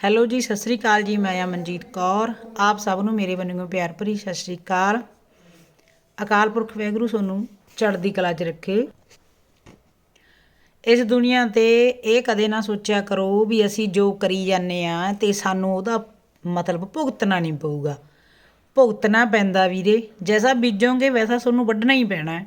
Hello ਜੀ, ਸਤਿ ਸ੍ਰੀ ਅਕਾਲ ਜੀ, ਮੈਂ ਆ ਮਨਜੀਤ ਕੌਰ। ਆਪ ਸਭ ਨੂੰ ਮੇਰੇ ਵੱਲੋਂ ਪਿਆਰ ਭਰੀ ਸਤਿ ਸ੍ਰੀ ਅਕਾਲ। ਅਕਾਲ ਪੁਰਖ ਵਾਹਿਗੁਰੂ ਤੁਹਾਨੂੰ ਚੜ੍ਹਦੀ ਕਲਾ 'ਚ ਰੱਖੇ। ਇਸ ਦੁਨੀਆ ਤੇ ਇਹ ਕਦੇ ਨਾ ਸੋਚਿਆ ਕਰੋ ਵੀ ਅਸੀਂ ਜੋ ਕਰੀ ਜਾਂਦੇ ਆ ਤੇ ਸਾਨੂੰ ਉਹਦਾ ਮਤਲਬ ਭੁਗਤਣਾ ਨਹੀਂ ਪਊਗਾ। ਭੁਗਤਣਾ ਪੈਂਦਾ ਵੀਰੇ, ਜੈਸਾ ਬੀਜੋਗੇ ਵੈਸਾ ਤੁਹਾਨੂੰ ਵੱਢਣਾ ਹੀ ਪੈਣਾ। ਹੈ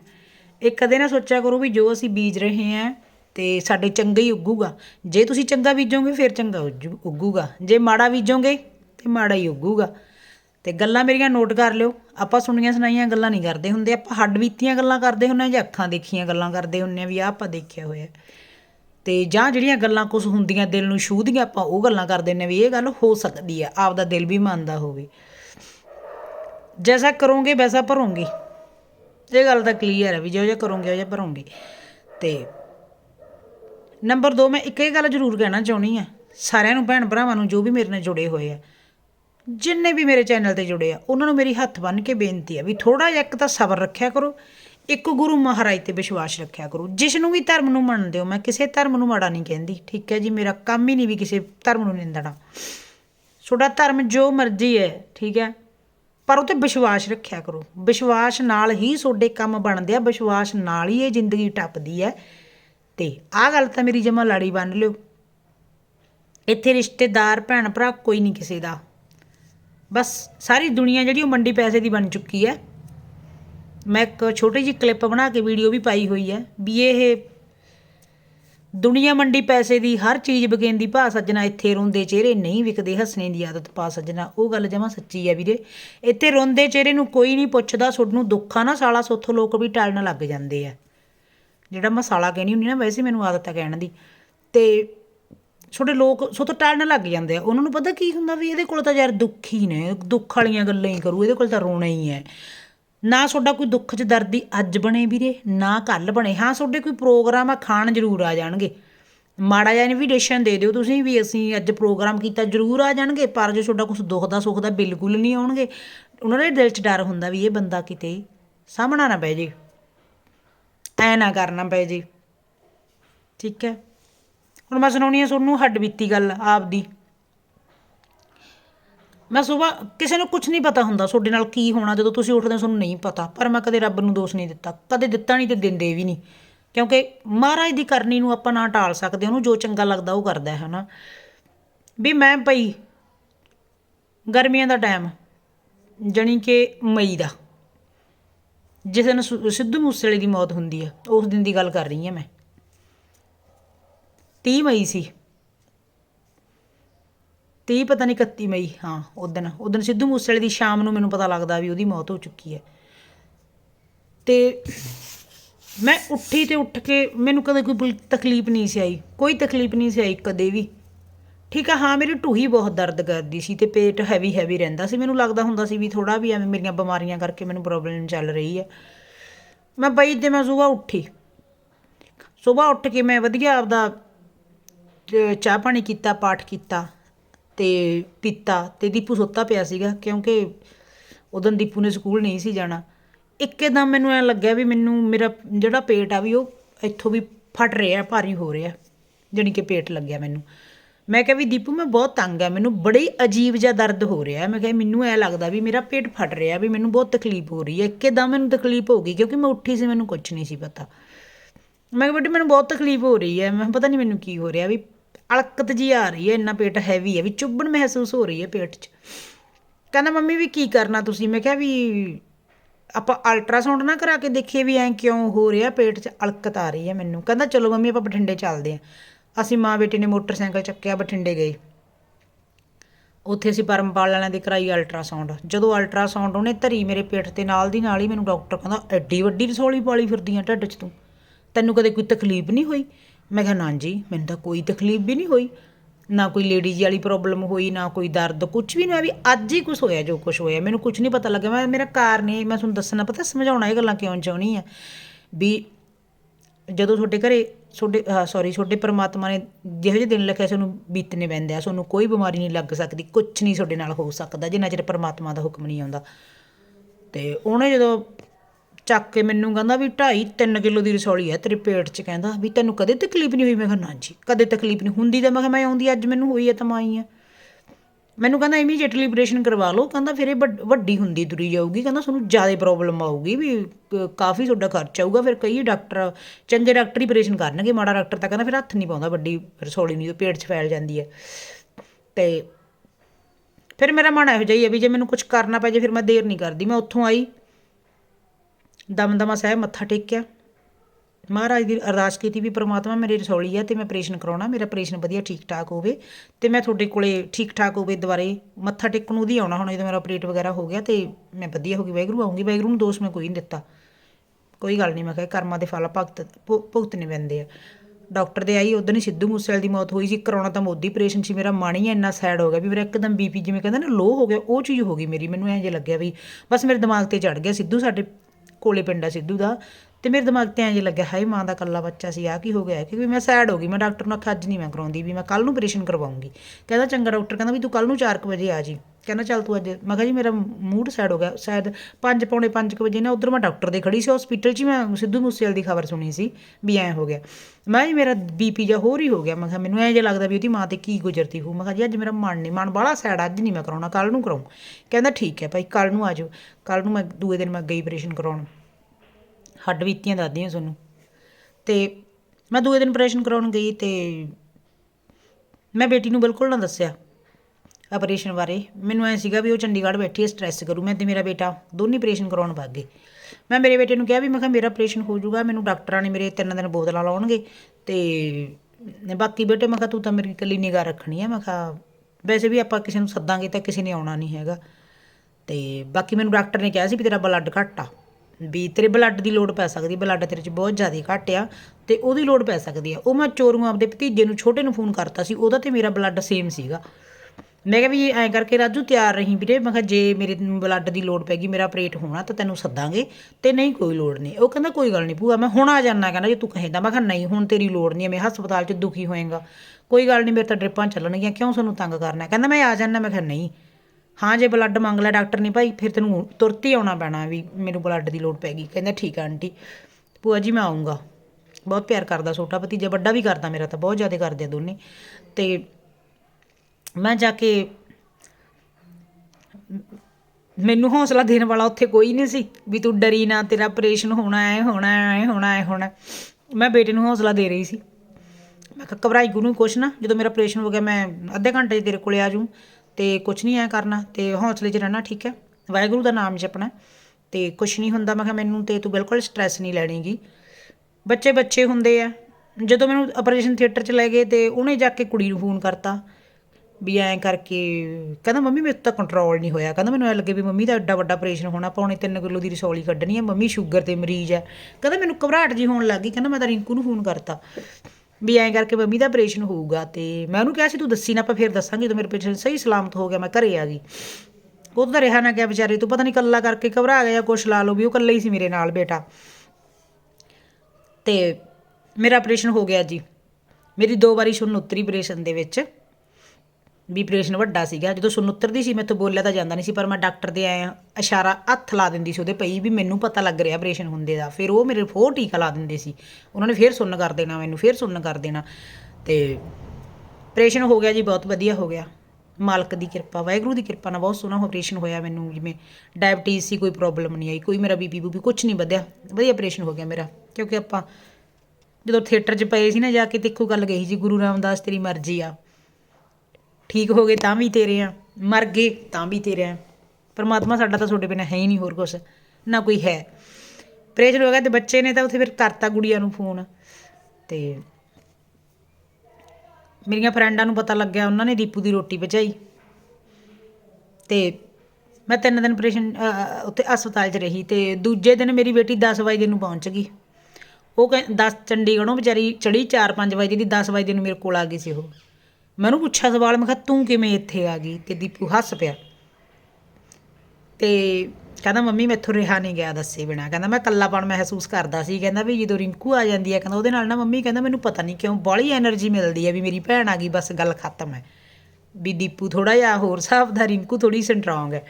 ਇਹ ਕਦੇ ਨਾ ਸੋਚਿਆ ਕਰੋ ਵੀ ਜੋ ਅਸੀਂ ਬੀਜ ਰਹੇ ਹਾਂ ਅਤੇ ਸਾਡੇ ਚੰਗਾ ਹੀ ਉੱਗੂਗਾ। ਜੇ ਤੁਸੀਂ ਚੰਗਾ ਬੀਜੋਗੇ, ਫਿਰ ਚੰਗਾ ਉੱਜੂ- ਉੱਗੂਗਾ। ਜੇ ਮਾੜਾ ਬੀਜੋਗੇ, ਤਾਂ ਮਾੜਾ ਹੀ ਉੱਗੂਗਾ। ਅਤੇ ਗੱਲਾਂ ਮੇਰੀਆਂ ਨੋਟ ਕਰ ਲਿਓ। ਆਪਾਂ ਸੁਣੀਆਂ ਸੁਣਾਈਆਂ ਗੱਲਾਂ ਨਹੀਂ ਕਰਦੇ ਹੁੰਦੇ। ਆਪਾਂ ਹੱਡ ਬੀਤੀਆਂ ਗੱਲਾਂ ਕਰਦੇ ਹੁੰਦੇ ਹਾਂ ਜਾਂ ਅੱਖਾਂ ਦੇਖੀਆਂ ਗੱਲਾਂ ਕਰਦੇ ਹੁੰਦੇ ਹਾਂ ਵੀ ਆਹ ਆਪਾਂ ਦੇਖਿਆ ਹੋਇਆ। ਤੇ ਜਾਂ ਜਿਹੜੀਆਂ ਗੱਲਾਂ ਕੁਝ ਹੁੰਦੀਆਂ ਦਿਲ ਨੂੰ ਛੂਹਦੀਆਂ ਆਪਾਂ ਉਹ ਗੱਲਾਂ ਕਰਦੇ ਹੁੰਦੇ ਹਾਂ ਵੀ ਇਹ ਗੱਲ ਹੋ ਸਕਦੀ ਆ, ਆਪਦਾ ਦਿਲ ਵੀ ਮੰਨਦਾ ਹੋਵੇ। ਜੈਸਾ ਕਰੋਗੇ, ਵੈਸਾ ਭਰੋਗੇ। ਇਹ ਗੱਲ ਤਾਂ ਕਲੀਅਰ ਹੈ ਵੀ ਜੋ ਜੋ ਕਰੋਗੇ, ਉਹ ਜਿਹਾ ਭਰੋਗੇ। ਤੇ ਨੰਬਰ 2 ਮੈਂ ਇੱਕ ਇਹ ਗੱਲ ਜ਼ਰੂਰ ਕਹਿਣਾ ਚਾਹੁੰਦੀ ਆ ਸਾਰਿਆਂ ਨੂੰ, ਭੈਣ ਭਰਾਵਾਂ ਨੂੰ ਜੋ ਵੀ ਮੇਰੇ ਨਾਲ ਜੁੜੇ ਹੋਏ ਆ, ਜਿੰਨੇ ਵੀ ਮੇਰੇ ਚੈਨਲ ਤੇ ਜੁੜੇ ਆ, ਉਹਨਾਂ ਨੂੰ ਮੇਰੀ ਹੱਥ ਬੰਨ੍ਹ ਕੇ ਬੇਨਤੀ ਆ ਵੀ ਥੋੜਾ ਜਿਹਾ ਇੱਕ ਤਾਂ ਸਬਰ ਰੱਖਿਆ ਕਰੋ, ਇੱਕ ਗੁਰੂ ਮਹਾਰਾਜ ਤੇ ਵਿਸ਼ਵਾਸ ਰੱਖਿਆ ਕਰੋ। ਜਿਸ ਨੂੰ ਵੀ ਧਰਮ ਨੂੰ ਮੰਨਦੇ ਹੋ, ਮੈਂ ਕਿਸੇ ਧਰਮ ਨੂੰ ਮਾੜਾ ਨਹੀਂ ਕਹਿੰਦੀ, ਠੀਕ ਹੈ ਜੀ? ਮੇਰਾ ਕੰਮ ਹੀ ਨਹੀਂ ਵੀ ਕਿਸੇ ਧਰਮ ਨੂੰ ਨਿੰਦਣਾ। ਤੁਹਾਡਾ ਧਰਮ ਜੋ ਮਰਜ਼ੀ ਹੈ, ਠੀਕ ਹੈ? ਪਰ ਉਹ ਤੇ ਵਿਸ਼ਵਾਸ ਰੱਖਿਆ ਕਰੋ। ਵਿਸ਼ਵਾਸ ਨਾਲ ਹੀ ਤੁਹਾਡੇ ਕੰਮ ਬਣਦੇ ਆ, ਵਿਸ਼ਵਾਸ ਨਾਲ ਹੀ ਇਹ ਜ਼ਿੰਦਗੀ ਟੱਪਦੀ ਹੈ। ਤੇ ਆਹ ਗੱਲ ਤਾਂ ਮੇਰੀ ਜਮਾ ਲਾੜੀ ਬੰਨ ਲਿਓ। ਇੱਥੇ ਰਿਸ਼ਤੇਦਾਰ, ਭੈਣ ਭਰਾ ਕੋਈ ਨਹੀਂ ਕਿਸੇ ਦਾ। ਬਸ ਸਾਰੀ ਦੁਨੀਆ ਜਿਹੜੀ ਉਹ ਮੰਡੀ ਪੈਸੇ ਦੀ ਬਣ ਚੁੱਕੀ ਹੈ। ਮੈਂ ਇੱਕ ਛੋਟੀ ਜਿਹੀ ਕਲਿੱਪ ਬਣਾ ਕੇ ਵੀਡੀਓ ਵੀ ਪਾਈ ਹੋਈ ਹੈ ਵੀ ਇਹ ਦੁਨੀਆ ਮੰਡੀ ਪੈਸੇ ਦੀ ਹਰ ਚੀਜ਼ ਵਿਕੇਂਦੀ ਭਾ ਸੱਜਣਾ ਇੱਥੇ ਰੋਂਦੇ ਚਿਹਰੇ ਨਹੀਂ ਵਿਕਦੇ, ਹੱਸਣੇ ਦੀ ਆਦਤ ਪਾ ਸੱਜਣਾ। ਉਹ ਗੱਲ ਜਮਾ ਸੱਚੀ ਹੈ ਵੀਰੇ। ਇੱਥੇ ਰੋਂਦੇ ਚਿਹਰੇ ਨੂੰ ਕੋਈ ਨਹੀਂ ਪੁੱਛਦਾ ਤੁਹਾਨੂੰ ਦੁੱਖਾਂ ਨਾ ਸਾਲਾ ਸੋਥੋਂ ਲੋਕ ਵੀ ਟਾਲਣ ਲੱਗ ਜਾਂਦੇ ਆ। ਜਿਹੜਾ ਮਸਾਲਾ ਕਹਿਣੀ ਹੁੰਦੀ ਨਾ, ਵੈਸੇ ਮੈਨੂੰ ਆਦਤ ਹੈ ਕਹਿਣ ਦੀ। ਤੇ ਛੋਟੇ ਲੋਕ ਸੋਥੋਂ ਟਾਲਣ ਲੱਗ ਜਾਂਦੇ ਆ। ਉਹਨਾਂ ਨੂੰ ਪਤਾ ਕੀ ਹੁੰਦਾ ਵੀ ਇਹਦੇ ਕੋਲ ਤਾਂ ਯਾਰ ਦੁੱਖ ਹੀ ਨੇ। ਦੁੱਖ ਵਾਲੀਆਂ ਗੱਲਾਂ ਹੀ ਕਰੂ, ਇਹਦੇ ਕੋਲ ਤਾਂ ਰੋਣਾ ਹੀ ਹੈ। ਨਾ ਤੁਹਾਡਾ ਕੋਈ ਦੁੱਖ 'ਚ ਦਰਦੀ ਅੱਜ ਬਣੇ ਵੀਰੇ, ਨਾ ਕੱਲ ਬਣੇ। ਹਾਂ, ਤੁਹਾਡੇ ਕੋਈ ਪ੍ਰੋਗਰਾਮ ਆ, ਖਾਣ ਜ਼ਰੂਰ ਆ ਜਾਣਗੇ। ਮਾੜਾ ਜਿਹਾ ਇਨਵੀਟੇਸ਼ਨ ਦੇ ਦਿਓ ਤੁਸੀਂ ਵੀ ਅਸੀਂ ਅੱਜ ਪ੍ਰੋਗਰਾਮ ਕੀਤਾ, ਜ਼ਰੂਰ ਆ ਜਾਣਗੇ। ਪਰ ਜੇ ਤੁਹਾਡਾ ਕੁਝ ਦੁੱਖ ਦਾ, ਸੁੱਖ ਦਾ ਬਿਲਕੁਲ ਨਹੀਂ ਆਉਣਗੇ, ਉਹਨਾਂ ਦੇ ਦਿਲ 'ਚ ਡਰ ਹੁੰਦਾ ਵੀ ਇਹ ਬੰਦਾ ਕਿਤੇ ਸਾਹਮਣਾ ਨਾ ਪੈ ਜੇ। ਐ ਨਾ ਕਰਨਾ ਪਏ ਜੇ। ਠੀਕ ਹੈ ਹੁਣ ਮੈਂ ਸੁਣਾਉਣੀ ਆ ਤੁਹਾਨੂੰ ਹੱਡ ਬੀਤੀ ਗੱਲ ਆਪਦੀ। ਮੈਂ ਸਵੇਰ ਕਿਸੇ ਨੂੰ ਕੁਝ ਨਹੀਂ ਪਤਾ ਹੁੰਦਾ ਤੁਹਾਡੇ ਨਾਲ ਕੀ ਹੋਣਾ, ਜਦੋਂ ਤੁਸੀਂ ਉੱਠਦੇ ਹੋ ਤੁਹਾਨੂੰ ਨਹੀਂ ਪਤਾ। ਪਰ ਮੈਂ ਕਦੇ ਰੱਬ ਨੂੰ ਦੋਸ਼ ਨਹੀਂ ਦਿੱਤਾ, ਕਦੇ ਦਿੱਤਾ ਨਹੀਂ ਤੇ ਦਿੰਦੇ ਵੀ ਨਹੀਂ। ਕਿਉਂਕਿ ਮਹਾਰਾਜ ਦੀ ਕਰਨੀ ਨੂੰ ਆਪਾਂ ਨਾ ਟਾਲ ਸਕਦੇ, ਉਹਨੂੰ ਜੋ ਚੰਗਾ ਲੱਗਦਾ ਉਹ ਕਰਦਾ ਹੈ, ਹਨਾ। ਵੀ ਮੈਂ ਪਈ ਗਰਮੀਆਂ ਦਾ ਟਾਈਮ ਜਣੀ ਕਿ ਮਈ ਦਾ। ਜਿਸ ਦਿਨ ਸੁ- ਸਿੱਧੂ ਮੂਸੇਵਾਲੇ ਦੀ ਮੌਤ ਹੁੰਦੀ ਆ, ਉਸ ਦਿਨ ਦੀ ਗੱਲ ਕਰ ਰਹੀ ਹਾਂ ਮੈਂ। 30 ਮਈ ਸੀ। 30 ਪਤਾ ਨਹੀਂ 31 ਮਈ, ਹਾਂ ਉਦਣ ਉਦਣ ਸਿੱਧੂ ਮੂਸੇਵਾਲੇ ਦੀ ਸ਼ਾਮ ਨੂੰ ਮੈਨੂੰ ਪਤਾ ਲੱਗਦਾ ਵੀ ਉਹਦੀ ਮੌਤ ਹੋ ਚੁੱਕੀ ਹੈ। ਤੇ ਮੈਂ ਉੱਠੀ ਤੇ ਉੱਠ ਕੇ ਮੈਨੂੰ ਕਦੇ ਕੋਈ ਬੁਲ- ਤਕਲੀਫ ਨਹੀਂ ਸੀ ਆਈ, ਕੋਈ ਤਕਲੀਫ ਨਹੀਂ ਸੀ ਆਈ ਕਦੇ ਵੀ। ਠੀਕ ਆ, ਹਾਂ, ਮੇਰੀ ਢੂਹੀ ਬਹੁਤ ਦਰਦ ਕਰਦੀ ਸੀ ਤੇ ਪੇਟ ਹੈਵੀ ਹੈਵੀ ਰਹਿੰਦਾ ਸੀ। ਮੈਨੂੰ ਲੱਗਦਾ ਹੁੰਦਾ ਸੀ ਵੀ ਥੋੜਾ ਵੀ ਐਵੇਂ ਮੇਰੀਆਂ ਬਿਮਾਰੀਆਂ ਕਰਕੇ ਮੈਨੂੰ ਪ੍ਰੋਬਲਮ ਚੱਲ ਰਹੀ ਹੈ ਮੈਂ ਬਈ ਤੇ ਮੈਂ ਸਵੇਰ ਉੱਠੀ। ਸਵੇਰ ਉੱਠ ਕੇ ਮੈਂ ਵਧੀਆ ਆਪਦਾ ਚਾਹ ਪਾਣੀ ਕੀਤਾ, ਪਾਠ ਕੀਤਾ ਤੇ ਪੀਤਾ ਤੇ ਦੀਪੂ ਸੁੱਤਾ ਪਿਆ ਸੀਗਾ ਕਿਉਂਕਿ ਉਦੋਂ ਦੀਪੂ ਨੇ ਸਕੂਲ ਨਹੀਂ ਸੀ ਜਾਣਾ। ਇੱਕਦਮ ਮੈਨੂੰ ਐ ਲੱਗਿਆ ਵੀ ਮੈਨੂੰ, ਮੇਰਾ ਜਿਹੜਾ ਪੇਟ ਆ ਵੀ ਉਹ ਇੱਥੋਂ ਵੀ ਫਟ ਰਿਹਾ, ਭਾਰੀ ਹੋ ਰਿਹਾ, ਜਾਣੀ ਕਿ ਪੇਟ ਲੱਗਿਆ ਮੈਨੂੰ। ਮੈਂ ਕਿਹਾ ਵੀ ਦੀਪੂ, ਮੈਂ ਬਹੁਤ ਤੰਗ ਆ, ਮੈਨੂੰ ਬੜੀ ਅਜੀਬ ਜਿਹਾ ਦਰਦ ਹੋ ਰਿਹਾ ਮੈਂ ਕਿਹਾ ਮੈਨੂੰ ਐ ਲੱਗਦਾ ਵੀ ਮੇਰਾ ਪੇਟ ਫਟ ਰਿਹਾ, ਵੀ ਮੈਨੂੰ ਬਹੁਤ ਤਕਲੀਫ ਹੋ ਰਹੀ ਹੈ। ਇੱਕਦਮ ਮੈਨੂੰ ਤਕਲੀਫ ਹੋ ਗਈ, ਕਿਉਂਕਿ ਮੈਂ ਉੱਠੀ ਸੀ, ਮੈਨੂੰ ਕੁਝ ਨਹੀਂ ਸੀ ਪਤਾ। ਮੈਂ ਕਿਹਾ ਬੇਟੇ, ਮੈਨੂੰ ਬਹੁਤ ਤਕਲੀਫ ਹੋ ਰਹੀ ਹੈ, ਮੈਂ ਕਿਹਾ ਪਤਾ ਨਹੀਂ ਮੈਨੂੰ ਕੀ ਹੋ ਰਿਹਾ, ਵੀ ਅਲਕਤ ਜੀ ਆ ਰਹੀ ਹੈ, ਇੰਨਾ ਪੇਟ ਹੈਵੀ ਹੈ, ਵੀ ਚੁੱਭਣ ਮਹਿਸੂਸ ਹੋ ਰਹੀ ਹੈ ਪੇਟ 'ਚ। ਕਹਿੰਦਾ, ਮੰਮੀ ਵੀ ਕੀ ਕਰਨਾ ਤੁਸੀਂ? ਮੈਂ ਕਿਹਾ ਵੀ ਆਪਾਂ ਅਲਟਰਾਸਾਊਂਡ ਨਾ ਕਰਾ ਕੇ ਦੇਖੀਏ ਵੀ ਐਂ ਕਿਉਂ ਹੋ ਰਿਹਾ, ਪੇਟ 'ਚ ਅਲਕਤ ਆ ਰਹੀ ਹੈ ਮੈਨੂੰ। ਕਹਿੰਦਾ, ਚਲੋ ਮੰਮੀ, ਆਪਾਂ ਬਠਿੰਡੇ ਚੱਲਦੇ ਆਂ ਅਸੀਂ ਮਾਂ ਬੇਟੀ ਨੇ ਮੋਟਰਸਾਈਕਲ ਚੱਕਿਆ, ਬਠਿੰਡੇ ਗਏ। ਉੱਥੇ ਅਸੀਂ ਪਰਮਪਾਲ ਵਾਲਿਆਂ ਦੀ ਕਰਾਈ ਅਲਟਰਾਸਾਊਂਡ ਜਦੋਂ ਅਲਟਰਾਸਾਊਂਡ ਉਹਨੇ ਧਰੀ ਮੇਰੇ ਪੇਟ ਤੇ ਨਾਲ ਦੀ ਨਾਲ ਹੀ ਮੈਨੂੰ ਡਾਕਟਰ ਕਹਿੰਦਾ, ਐਡੀ ਵੱਡੀ ਰਸੋਲੀ ਪਾਲੀ ਫਿਰਦੀ ਆ ਢਿੱਡ 'ਚ ਤੂੰ। ਤੈਨੂੰ ਕਦੇ ਕੋਈ ਤਕਲੀਫ ਨਹੀਂ ਹੋਈ? ਮੈਂ ਕਿਹਾ, ਨਾ ਜੀ, ਮੈਨੂੰ ਤਾਂ ਕੋਈ ਤਕਲੀਫ ਵੀ ਨਹੀਂ ਹੋਈ। ਨਾ ਕੋਈ ਲੇਡੀਜ਼ ਵਾਲੀ ਪ੍ਰੋਬਲਮ ਹੋਈ, ਨਾ ਕੋਈ ਦਰਦ ਕੁਝ ਵੀ ਨਹੀਂ ਹੋਇਆ ਵੀ, ਅੱਜ ਹੀ ਕੁਝ ਹੋਇਆ, ਜੋ ਕੁਝ ਹੋਇਆ। ਮੈਨੂੰ ਕੁਝ ਨਹੀਂ ਪਤਾ ਲੱਗਿਆ। ਮੈਂ, ਮੇਰਾ ਕਾਰਨ ਇਹ, ਮੈਂ ਤੁਹਾਨੂੰ ਦੱਸਣਾ, ਪਤਾ ਸਮਝਾਉਣਾ ਇਹ ਗੱਲਾਂ ਕਿਉਂ ਚਾਹੁੰਦੀ ਆ? ਵੀ ਜਦੋਂ ਤੁਹਾਡੇ ਘਰੇ ਤੁਹਾਡੇ ਸੌਰੀ ਤੁਹਾਡੇ ਪਰਮਾਤਮਾ ਨੇ ਜਿਹੋ ਜਿਹੇ ਦਿਨ ਲਿਖਿਆ ਤੁਹਾਨੂੰ ਬੀਤਨੇ ਪੈਂਦੇ ਆ ਤੁਹਾਨੂੰ ਕੋਈ ਬਿਮਾਰੀ ਨਹੀਂ ਲੱਗ ਸਕਦੀ ਕੁਝ ਨਹੀਂ ਤੁਹਾਡੇ ਨਾਲ ਹੋ ਸਕਦਾ, ਜਿੰਨਾ ਚਿਰ ਪਰਮਾਤਮਾ ਦਾ ਹੁਕਮ ਨਹੀਂ ਆਉਂਦਾ। ਤੇ ਉਹਨੇ ਜਦੋਂ ਚੱਕ ਕੇ ਮੈਨੂੰ ਕਹਿੰਦਾ ਵੀ 2.5 3 ਕਿਲੋ ਦੀ ਰਸੌਲੀ ਹੈ ਤੇਰੇ ਪੇਟ 'ਚ, ਕਹਿੰਦਾ ਵੀ ਤੈਨੂੰ ਕਦੇ ਤਕਲੀਫ ਨਹੀਂ ਹੋਈ? ਮੈਂ ਕਿਹਾ, ਨਾ ਜੀ, ਕਦੇ ਤਕਲੀਫ ਨਹੀਂ ਹੁੰਦੀ ਤਾਂ ਮੈਂ ਕਿਹਾ, ਮੈਂ ਆਉਂਦੀ, ਅੱਜ ਮੈਨੂੰ ਹੋਈ ਹੈ ਤਾਂ ਮੈਂ ਆਈ ਆ ਮੈਨੂੰ ਕਹਿੰਦਾ ਇਮੀਡੀਏਟਲੀ ਆਪਰੇਸ਼ਨ ਕਰਵਾ ਲਓ, ਕਹਿੰਦਾ ਫਿਰ ਇਹ ਵੱਡ- ਵੱਡੀ ਹੁੰਦੀ ਤੁਰੀ ਜਾਊਗੀ, ਕਹਿੰਦਾ ਤੁਹਾਨੂੰ ਜ਼ਿਆਦਾ ਪ੍ਰੋਬਲਮ ਆਊਗੀ ਵੀ ਕਾਫੀ ਤੁਹਾਡਾ ਖਰਚ ਆਊਗਾ, ਫਿਰ ਕਈ ਡਾਕਟਰ ਚੰਗੇ ਡਾਕਟਰ ਹੀ ਆਪਰੇਸ਼ਨ ਕਰਨਗੇ, ਮਾੜਾ ਡਾਕਟਰ ਤਾਂ ਕਹਿੰਦਾ ਫਿਰ ਹੱਥ ਨਹੀਂ ਪਾਉਂਦਾ, ਵੱਡੀ ਰਸੌਲੀ ਨਹੀਂ, ਪੇਟ 'ਚ ਫੈਲ ਜਾਂਦੀ ਹੈ। ਤੇ ਫਿਰ ਮੇਰਾ ਮਨ ਇਹੋ ਜਿਹਾ ਹੀ ਹੈ ਵੀ ਜੇ ਮੈਨੂੰ ਕੁਝ ਕਰਨਾ ਪੈ ਜੇ, ਫਿਰ ਮੈਂ ਦੇਰ ਨਹੀਂ ਕਰਦੀ, ਮੈਂ ਉੱਥੋਂ ਆਈ, ਦਮਦਮਾ ਸਾਹਿਬ ਮੱਥਾ ਟੇਕਿਆ। ਮਹਾਰਾਜ ਦੀ ਅਰਦਾਸ ਕੀਤੀ ਵੀ ਪ੍ਰਮਾਤਮਾ ਮੇਰੀ ਰਸੌਲੀ ਆ ਤੇ ਮੈਂ ਆਪਰੇਸ਼ਨ ਕਰਾਉਣਾ, ਮੇਰਾ ਆਪਰੇਸ਼ਨ ਵਧੀਆ ਠੀਕ ਠਾਕ ਹੋਵੇ ਤੇ ਮੈਂ ਤੁਹਾਡੇ ਕੋਲੇ ਠੀਕ ਠਾਕ ਹੋਵੇ ਦੁਬਾਰੇ ਮੱਥਾ ਟੇਕਣ ਉਹਦੀ ਆਉਣਾ ਹੁਣ ਜਦੋਂ ਮੇਰਾ ਆਪਰੇਟ ਵਗੈਰਾ ਹੋ ਗਿਆ ਤੇ ਮੈਂ ਵਧੀਆ ਹੋ ਗਈ ਵੈਗਰੂ ਆਉਂਗੀ ਵੈਗਰੂ ਨੂੰ ਦੋਸ਼ ਮੈਂ ਕੋਈ ਨਹੀਂ ਦਿੱਤਾ। ਕੋਈ ਗੱਲ ਨਹੀਂ, ਮੈਂ ਕਿਹਾ ਕਰਮਾਂ ਦੇ ਫਲ ਭਗਤ, ਭੁ- ਭੁਗਤਣੇ ਪੈਂਦੇ ਆ। ਡਾਕਟਰ ਦੇ ਆਈ ਉਦੋਂ ਹੀ ਸਿੱਧੂ ਮੂਸੇਵਾਲੇ ਦੀ ਮੌਤ ਹੋਈ ਸੀ, ਕਰਾਉਣਾ ਤਾਂ ਮੋਦੀ ਆਪਰੇਸ਼ਨ ਸੀ, ਮੇਰਾ ਮਨ ਹੀ ਇੰਨਾ ਸੈਡ ਹੋ ਗਿਆ ਵੀ ਮੇਰਾ ਇੱਕਦਮ ਬੀਪੀ ਜਿਵੇਂ ਕਹਿੰਦਾ ਨਾ ਲੋ ਹੋ ਗਿਆ, ਉਹ ਚੀਜ਼ ਹੋ ਗਈ ਮੇਰੀ, ਮੈਨੂੰ ਐਂ ਜੇ ਲੱਗਿਆ ਵੀ ਬਸ ਮੇਰੇ ਦਿਮਾਗ ਤੇ ਚੜ ਗਿਆ, ਸਿੱਧੂ ਸਾਡੇ ਕੋਲੇ ਪਿੰਡ ਆ ਸਿੱਧੂ ਦਾ ਤੇ ਮੇਰੇ ਦਿਮਾਗ ਤੇ ਐਂ ਜੇ ਲੱਗਿਆ, ਹਾਏ ਮਾਂ ਦਾ ਕੱਲਾ ਬੱਚਾ ਸੀ ਆ ਕੀ ਹੋ ਗਿਆ? ਕਿਉਂਕਿ ਮੈਂ ਸੈਡ ਹੋ ਗਈ, ਮੈਂ ਡਾਕਟਰ ਨੂੰ ਆਖਿਆ, ਅੱਜ ਨਹੀਂ ਮੈਂ ਕਰਾਉਂਦੀ ਵੀ, ਮੈਂ ਕੱਲ ਨੂੰ ਆਪਰੇਸ਼ਨ ਕਰਵਾਉਂਗੀ। ਕਹਿੰਦਾ ਚੰਗਾ ਡਾਕਟਰ ਕਹਿੰਦਾ ਵੀ ਤੂੰ ਕੱਲ ਨੂੰ 4 ਵਜੇ ਆ ਜੀ। ਕਹਿੰਦਾ ਚੱਲ ਤੂੰ ਅੱਜ, ਮੈਂ ਕਿਹਾ ਜੀ ਮੇਰਾ ਮੂਡ ਸੈਡ ਹੋ ਗਿਆ ਸ਼ਾਇਦ 5 ਪੌਣੇ 5 ਵਜੇ ਨਾ ਉਧਰ ਮੈਂ ਡਾਕਟਰ ਦੇ ਖੜੀ ਸੀ ਹਸਪੀਟਲ 'ਚ ਹੀ ਮੈਂ ਸਿੱਧੂ ਮੂਸੇਵਾਲੇ ਦੀ ਖਬਰ ਸੁਣੀ ਸੀ, ਵੀ ਐਂ ਹੋ ਗਿਆ। ਮੈਂ ਜੀ ਮੇਰਾ ਬੀਪੀ ਜਾਂ ਹੋਰ ਹੀ ਹੋ ਗਿਆ, ਮੈਂ ਕਿਹਾ ਮੈਨੂੰ ਐਂ ਜਿਹਾ ਲੱਗਦਾ ਵੀ ਉਹਦੀ ਮਾਂ ਤੇ ਕੀ ਗੁਜ਼ਰਤੀ ਹੋ ਮੈਂ ਕਿਹਾ ਜੀ ਅੱਜ ਮੇਰਾ ਮਨ ਨਹੀਂ ਮਨ ਬਾਹਲਾ ਸੈਡ ਅੱਜ ਨਹੀਂ ਮੈਂ ਕਰਾਉਣਾ ਕੱਲ ਨੂੰ ਕਰਾਉਂ। ਕਹਿੰਦਾ ਠੀਕ ਹੈ ਭਾਈ ਕੱਲ ਨੂੰ ਆ ਜਾਓ ਕੱਲ ਨੂੰ ਮੈਂ, ਦੂਏ ਦਿਨ ਮੈਂ ਗਈ ਆਪਰੇਸ਼ਨ ਕਰਾਉਣ। ਹੱਡ ਬੀਤੀਆਂ ਦੱਸਦੀਆਂ ਤੁਹਾਨੂੰ। ਤੇ ਮੈਂ ਦੂਏ ਦਿਨ ਆਪਰੇਸ਼ਨ ਕਰਾਉਣ ਗਈ ਤੇ ਮੈਂ ਬੇਟੀ ਨੂੰ ਬਿਲਕੁਲ ਨਾ ਦੱਸਿਆ ਆਪਰੇਸ਼ਨ ਬਾਰੇ। ਮੈਨੂੰ ਐ ਸੀਗਾ ਵੀ ਉਹ ਚੰਡੀਗੜ੍ਹ ਬੈਠੀ ਹੈ ਸਟ੍ਰੈਸ ਕਰੂ ਮੈਂ ਤੇ ਮੇਰਾ ਬੇਟਾ। ਦੋਨੇ ਆਪਰੇਸ਼ਨ ਕਰਾਉਣ ਵਗ ਗਏ। ਮੈਂ ਮੇਰੇ ਬੇਟੇ ਨੂੰ ਕਿਹਾ ਵੀ ਮੈਂ ਕਿਹਾ ਮੇਰਾ ਆਪਰੇਸ਼ਨ ਹੋ ਜਾਊਗਾ, ਮੈਨੂੰ ਡਾਕਟਰਾਂ ਨੇ ਮੇਰੇ ਤਿੰਨ ਦਿਨ ਬੋਤਲਾਂ ਲਾਉਣਗੇ ਤੇ ਬਾਕੀ ਬੇਟੇ ਮੈਂ ਕਿਹਾ ਤੂੰ ਤਾਂ ਮੇਰੀ ਇਕੱਲੀ ਨਿਗਾਹ ਰੱਖਣੀ ਹੈ, ਮੈਂ ਕਿਹਾ ਵੈਸੇ ਵੀ ਆਪਾਂ ਕਿਸੇ ਨੂੰ ਸੱਦਾਂਗੇ ਤਾਂ ਕਿਸੇ ਨੇ ਆਉਣਾ ਨਹੀਂ ਹੈਗਾ। ਤੇ ਬਾਕੀ ਮੈਨੂੰ ਡਾਕਟਰ ਨੇ ਕਿਹਾ ਸੀ ਵੀ ਤੇਰਾ ਬਲੱਡ ਘੱਟ ਆ। ਵੀ ਤੇਰੇ ਬਲੱਡ ਦੀ ਲੋੜ ਪੈ ਸਕਦੀ ਬਲੱਡ ਤੇਰੇ 'ਚ ਬਹੁਤ ਜ਼ਿਆਦਾ ਘੱਟ ਆ ਤੇ ਉਹਦੀ ਲੋੜ ਪੈ ਸਕਦੀ ਆ। ਉਹ ਮੈਂ ਚੋਰੂ ਆਪਦੇ ਭਤੀਜੇ ਨੂੰ, ਛੋਟੇ ਨੂੰ ਫੋਨ ਕਰਤਾ ਸੀ, ਉਹਦਾ ਤੇ ਮੇਰਾ ਬਲੱਡ ਸੇਮ ਸੀਗਾ। ਮੈਂ ਕਿਹਾ ਵੀ ਐਂ ਕਰਕੇ ਰਾਜੂ ਤਿਆਰ ਰਹੀ ਵੀਰੇ, ਮੈਂ ਕਿਹਾ ਜੇ ਮੇਰੇ ਬਲੱਡ ਦੀ ਲੋੜ ਪੈਗੀ ਮੇਰਾ ਆਪਰੇਟ ਹੋਣਾ ਤਾਂ ਤੈਨੂੰ ਸੱਦਾਂਗੇ ਤੇ ਨਹੀਂ ਕੋਈ ਲੋੜ ਨਹੀਂ। ਉਹ ਕਹਿੰਦਾ ਕੋਈ ਗੱਲ ਨਹੀਂ ਭੂਆ, ਮੈਂ ਹੁਣ ਆ ਜਾਣਾ ਕਹਿੰਦਾ ਜੇ ਤੂੰ ਕਹੇਂਦਾ, ਮੈਂ ਕਿਹਾ ਨਹੀਂ, ਹੁਣ ਤੇਰੀ ਲੋੜ ਨਹੀਂ ਹੈ ਮੈਂ ਹਸਪਤਾਲ 'ਚ ਦੁਖੀ ਹੋਏਗਾ। ਕੋਈ ਗੱਲ ਨਹੀਂ, ਮੇਰੇ ਤਾਂ ਡ੍ਰਿਪਾਂ ਚੱਲਣਗੀਆਂ, ਕਿਉਂ ਸਾਨੂੰ ਤੰਗ ਕਰਨਾ? ਕਹਿੰਦਾ ਮੈਂ ਆ ਜਾਣਾ ਮੈਂ ਕਿਹਾ ਨਹੀਂ। ਹਾਂ, ਜੇ ਬਲੱਡ ਮੰਗ ਲਿਆ ਡਾਕਟਰ ਨੇ ਭਾਈ, ਫਿਰ ਤੈਨੂੰ ਤੁਰਤ ਹੀ ਆਉਣਾ ਪੈਣਾ ਵੀ ਮੈਨੂੰ ਬਲੱਡ ਦੀ ਲੋੜ ਪੈ ਗਈ। ਕਹਿੰਦਾ, ਠੀਕ ਆ ਆਂਟੀ। ਭੂਆ ਜੀ, ਮੈਂ ਆਉਂਗਾ ਬਹੁਤ ਪਿਆਰ ਕਰਦਾ ਛੋਟਾ ਭਤੀਜਾ, ਵੱਡਾ ਵੀ ਕਰਦਾ ਮੇਰਾ ਤਾਂ, ਬਹੁਤ ਜ਼ਿਆਦਾ ਕਰਦੇ ਆ ਦੋਨੇ। ਤੇ ਮੈਂ ਜਾ ਕੇ ਮੈਨੂੰ ਹੌਸਲਾ ਦੇਣ ਵਾਲਾ ਉੱਥੇ ਕੋਈ ਨਹੀਂ ਸੀ ਵੀ ਤੂੰ ਡਰੀ ਨਾ, ਤੇਰਾ ਆਪਰੇਸ਼ਨ ਹੋਣਾ ਹੈ ਹੋਣਾ ਹੈ ਹੋਣਾ ਹੈ ਹੋਣਾ ਮੈਂ ਬੇਟੇ ਨੂੰ ਹੌਸਲਾ ਦੇ ਰਹੀ ਸੀ। ਮੈਂ ਕਿਹਾ, ਘਬਰਾਈ ਨੂੰ ਕੁਛ ਨਾ। ਜਦੋਂ ਮੇਰਾ ਆਪਰੇਸ਼ਨ ਹੋ ਗਿਆ, ਮੈਂ ਅੱਧੇ ਘੰਟੇ ਤੇਰੇ ਕੋਲੇ ਆ ਜਾਊਂ। ਤੇ ਕੁਛ ਨਹੀਂ ਐ ਕਰਨਾ, ਤੇ ਹੌਸਲੇ 'ਚ ਰਹਿਣਾ, ਠੀਕ ਹੈ? ਵਾਹਿਗੁਰੂ ਦਾ ਨਾਮ ਜਪਣਾ ਤੇ ਕੁਛ ਨਹੀਂ ਹੁੰਦਾ। ਮੈਂ ਕਿਹਾ ਮੈਨੂੰ ਤੇ ਤੂੰ ਬਿਲਕੁਲ ਸਟ੍ਰੈਸ ਨਹੀਂ ਲੈਣੀਗੀ ਬੱਚੇ ਬੱਚੇ ਹੁੰਦੇ ਆ। ਜਦੋਂ ਮੈਨੂੰ ਆਪਰੇਸ਼ਨ ਥੀਏਟਰ 'ਚ ਲੈ ਗਏ ਤੇ ਉਹਨੇ ਜਾ ਕੇ ਕੁੜੀ ਨੂੰ ਫੋਨ ਕਰਤਾ ਵੀ ਐਂ ਕਰਕੇ, ਕਹਿੰਦਾ, ਮੰਮੀ, ਮੇਰੇ ਤੋਂ ਕੰਟਰੋਲ ਨਹੀਂ ਹੋਇਆ। ਕਹਿੰਦਾ, ਮੈਨੂੰ ਐ ਲੱਗੇ ਵੀ ਮੰਮੀ ਦਾ ਐਡਾ ਵੱਡਾ ਆਪਰੇਸ਼ਨ ਹੋਣਾ ਪੌਣੇ 3 ਕਿਲੋ ਦੀ ਰਸੌਲੀ ਕੱਢਣੀ ਹੈ। ਮੰਮੀ ਸ਼ੂਗਰ ਤੇ ਮਰੀਜ਼ ਹੈ। ਕਹਿੰਦਾ, ਮੈਨੂੰ ਘਬਰਾਹਟ ਜੀ ਹੋਣ ਲੱਗ ਗਈ। ਕਹਿੰਦਾ, ਮੈਂ ਤਾਂ ਰਿੰਕੂ ਨੂੰ ਫੋਨ ਕਰਤਾ। ਵੀ ਐਂ ਕਰਕੇ ਮੰਮੀ ਦਾ ਆਪਰੇਸ਼ਨ ਹੋਊਗਾ ਤੇ ਮੈਂ ਉਹਨੂੰ ਕਿਹਾ ਸੀ, ਤੂੰ ਦੱਸੀ ਨਾ, ਆਪਾਂ ਫਿਰ ਦੱਸਾਂਗੇ, ਜਦੋਂ ਮੇਰਾ ਪੇਸ਼ੈਂਟ ਸਹੀ ਸਲਾਮਤ ਹੋ ਗਿਆ, ਮੈਂ ਘਰੇ ਆ ਗਈ। ਉਹ ਤਾਂ ਰਿਹਾ ਨਾ ਗਿਆ ਵਿਚਾਰੇ ਤੂੰ, ਪਤਾ ਨਹੀਂ ਕੱਲਾ ਕਰਕੇ ਘਬਰਾ ਗਿਆ ਕੁਛ ਲਾ ਲਓ ਵੀ ਉਹ ਕੱਲਾ ਹੀ ਸੀ ਮੇਰੇ ਨਾਲ ਬੇਟਾ। ਤੇ ਮੇਰਾ ਆਪਰੇਸ਼ਨ ਹੋ ਗਿਆ ਜੀ। ਮੇਰੀ ਦੋ ਵਾਰੀ ਸੁਣ ਉਤਰੀ ਆਪਰੇਸ਼ਨ ਦੇ ਵਿੱਚ। ਵੀ ਆਪਰੇਸ਼ਨ ਵੱਡਾ ਸੀਗਾ। ਜਦੋਂ ਸੁਣ ਉਤਰਦੀ ਸੀ, ਮੈਥੋਂ ਬੋਲਿਆ ਤਾਂ ਜਾਂਦਾ ਨਹੀਂ ਸੀ, ਪਰ ਮੈਂ ਡਾਕਟਰ ਦੇ ਆਇਆ ਇਸ਼ਾਰਾ ਹੱਥ ਲਾ ਦਿੰਦੀ ਸੀ ਉਹਦੇ ਪਈ ਵੀ ਮੈਨੂੰ ਪਤਾ ਲੱਗ ਰਿਹਾ ਆਪਰੇਸ਼ਨ ਹੁੰਦੇ ਦਾ। ਫਿਰ ਉਹ ਮੇਰੇ ਹੋਰ ਟੀਕਾ ਲਾ ਦਿੰਦੇ ਸੀ। ਉਹਨਾਂ ਨੇ ਫਿਰ ਸੁਣਨ ਕਰ ਦੇਣਾ ਮੈਨੂੰ, ਫਿਰ ਸੁਣਨ ਕਰ ਦੇਣਾ। ਤੇ ਆਪਰੇਸ਼ਨ ਹੋ ਗਿਆ ਜੀ, ਬਹੁਤ ਵਧੀਆ ਹੋ ਗਿਆ। ਮਾਲਕ ਦੀ ਕਿਰਪਾ, ਵਾਹਿਗੁਰੂ ਦੀ ਕਿਰਪਾ ਨਾਲ ਬਹੁਤ ਸੋਹਣਾ ਆਪਰੇਸ਼ਨ ਹੋਇਆ ਮੈਨੂੰ। ਜਿਵੇਂ ਡਾਇਬਟੀਜ਼ ਸੀ ਕੋਈ ਪ੍ਰੋਬਲਮ ਨਹੀਂ ਆਈ, ਕੋਈ ਮੇਰਾ ਬੀਪੀ ਬੂਪੀ ਕੁਝ ਨਹੀਂ ਵਧਿਆ। ਵਧੀਆ ਆਪਰੇਸ਼ਨ ਹੋ ਗਿਆ ਮੇਰਾ। ਕਿਉਂਕਿ ਆਪਾਂ ਜਦੋਂ ਥੀਏਟਰ 'ਚ ਪਏ ਸੀ ਨਾ, ਜਾ ਕੇ ਦੇਖੋ ਗੱਲ ਕਹੀ ਸੀ ਗੁਰੂ ਰਾਮਦਾਸ ਤੇਰੀ ਮਰਜ਼ੀ ਆ। ਠੀਕ ਹੋ ਗਏ ਤਾਂ ਵੀ ਤੇਰੇ ਆ, ਮਰ ਗਏ ਤਾਂ ਵੀ ਤੇਰੇ ਆ। ਪਰਮਾਤਮਾ ਸਾਡਾ ਤਾਂ ਤੁਹਾਡੇ ਬਿਨਾਂ ਹੈ ਹੀ ਨਹੀਂ ਹੋਰ ਕੁਛ, ਨਾ ਕੋਈ ਹੈ। ਪ੍ਰੇਜਰ ਹੋ ਗਿਆ ਤੇ ਬੱਚੇ ਨੇ ਤਾਂ ਉੱਥੇ ਫਿਰ ਕਰਤਾ ਗੁੜੀਆ ਨੂੰ ਫੋਨ। ਤੇ ਮੇਰੀਆਂ ਫਰੈਂਡਾਂ ਨੂੰ ਪਤਾ ਲੱਗਿਆ, ਉਹਨਾਂ ਨੇ ਦੀਪੂ ਦੀ ਰੋਟੀ ਭਜਾਈ ਤੇ ਮੈਂ ਤਿੰਨ ਦਿਨ ਆਪਰੇਸ਼ਨ ਉੱਥੇ ਹਸਪਤਾਲ 'ਚ ਰਹੀ ਤੇ ਦੂਜੇ ਦਿਨ ਮੇਰੀ ਬੇਟੀ 10 ਵਜੇ ਨੂੰ ਪਹੁੰਚ ਗਈ। ਉਹ ਕਹਿ 10 ਚੰਡੀਗੜ੍ਹੋਂ ਵਿਚਾਰੀ ਚੜੀ 4-5 ਵਜੇ ਦੀ 10 ਵਜੇ ਦਿਨ ਮੇਰੇ ਕੋਲ ਆ ਗਈ ਸੀ ਉਹ। ਮੈਂ ਉਹਨੂੰ ਪੁੱਛਿਆ ਸਵਾਲ, ਮੈਂ ਕਿਹਾ, ਤੂੰ ਕਿਵੇਂ ਇੱਥੇ ਆ ਗਈ? ਤੇ ਦੀਪੂ ਹੱਸ ਪਿਆ। ਤੇ ਕਹਿੰਦਾ, ਮੰਮੀ, ਮੈਥੋਂ ਰਿਹਾ ਨਹੀਂ ਗਿਆ ਦੱਸੇ ਬਿਨਾ। ਕਹਿੰਦਾ, ਮੈਂ ਇਕੱਲਾਪਣ ਮਹਿਸੂਸ ਕਰਦਾ ਸੀ। ਕਹਿੰਦਾ, ਵੀ ਜਦੋਂ ਰਿੰਕੂ ਆ ਜਾਂਦੀ ਹੈ ਕਹਿੰਦਾ, ਉਹਦੇ ਨਾਲ ਨਾ ਮੰਮੀ ਕਹਿੰਦਾ, ਮੈਨੂੰ ਪਤਾ ਨਹੀਂ ਕਿਉਂ ਬੜੀ એનર્ਜੀ ਮਿਲਦੀ ਹੈ ਵੀ ਮੇਰੀ ਭੈਣ ਆ ਗਈ, ਬਸ ਗੱਲ ਖਤਮ ਹੈ। ਵੀ ਦੀਪੂ ਥੋੜਾ ਜਿਹਾ ਹੋਰ ਹਿਸਾਬ ਦਾ, ਰਿੰਕੂ ਥੋੜੀ ਸਟਰੋਂਗ ਹੈ।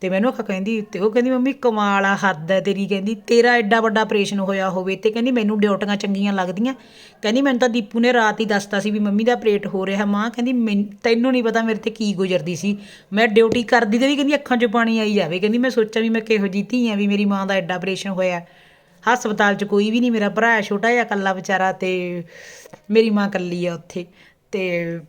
ਤੇ ਮੈਨੂੰ ਆਖਾ ਕਹਿੰਦੀ, ਤੇ ਉਹ ਕਹਿੰਦੀ, ਮੰਮੀ, ਕਮਾਲ ਆ, ਹੱਦ ਹੈ ਤੇਰੀ। ਕਹਿੰਦੀ, ਤੇਰਾ ਐਡਾ ਵੱਡਾ ਆਪਰੇਸ਼ਨ ਹੋਇਆ ਹੋਵੇ ਤੇ ਕਹਿੰਦੀ, ਮੈਨੂੰ ਡਿਊਟੀਆਂ ਚੰਗੀਆਂ ਲੱਗਦੀਆਂ। ਕਹਿੰਦੀ, ਮੈਨੂੰ ਤਾਂ ਦੀਪੂ ਨੇ ਰਾਤ ਹੀ ਦੱਸਤਾ ਸੀ ਵੀ ਮੰਮੀ ਦਾ ਆਪਰੇਟ ਹੋ ਰਿਹਾ ਮਾਂ। ਕਹਿੰਦੀ, ਮੈਨ- ਤੈਨੂੰ ਨਹੀਂ ਪਤਾ ਮੇਰੇ ਤੇ ਕੀ ਗੁਜ਼ਰਦੀ ਸੀ। ਮੈਂ ਡਿਊਟੀ ਕਰਦੀ ਤੇ ਵੀ ਕਹਿੰਦੀ, ਅੱਖਾਂ 'ਚ ਪਾਣੀ ਆਈ ਜਾਵੇ। ਕਹਿੰਦੀ, ਮੈਂ ਸੋਚਾਂ ਵੀ ਮੈਂ ਕਿਹੋ ਜਿਹੀ ਧੀ ਆ ਵੀ ਮੇਰੀ ਮਾਂ ਦਾ ਐਡਾ ਆਪਰੇਸ਼ਨ ਹੋਇਆ। ਹਸਪਤਾਲ 'ਚ ਕੋਈ ਵੀ ਨਹੀਂ ਮੇਰਾ ਭਰਾ ਛੋਟਾ ਜਿਹਾ ਇਕੱਲਾ ਵਿਚਾਰਾ ਤੇ ਮੇਰੀ ਮਾਂ ਇਕੱਲੀ ਆ ਉੱਥੇ। ਤੇ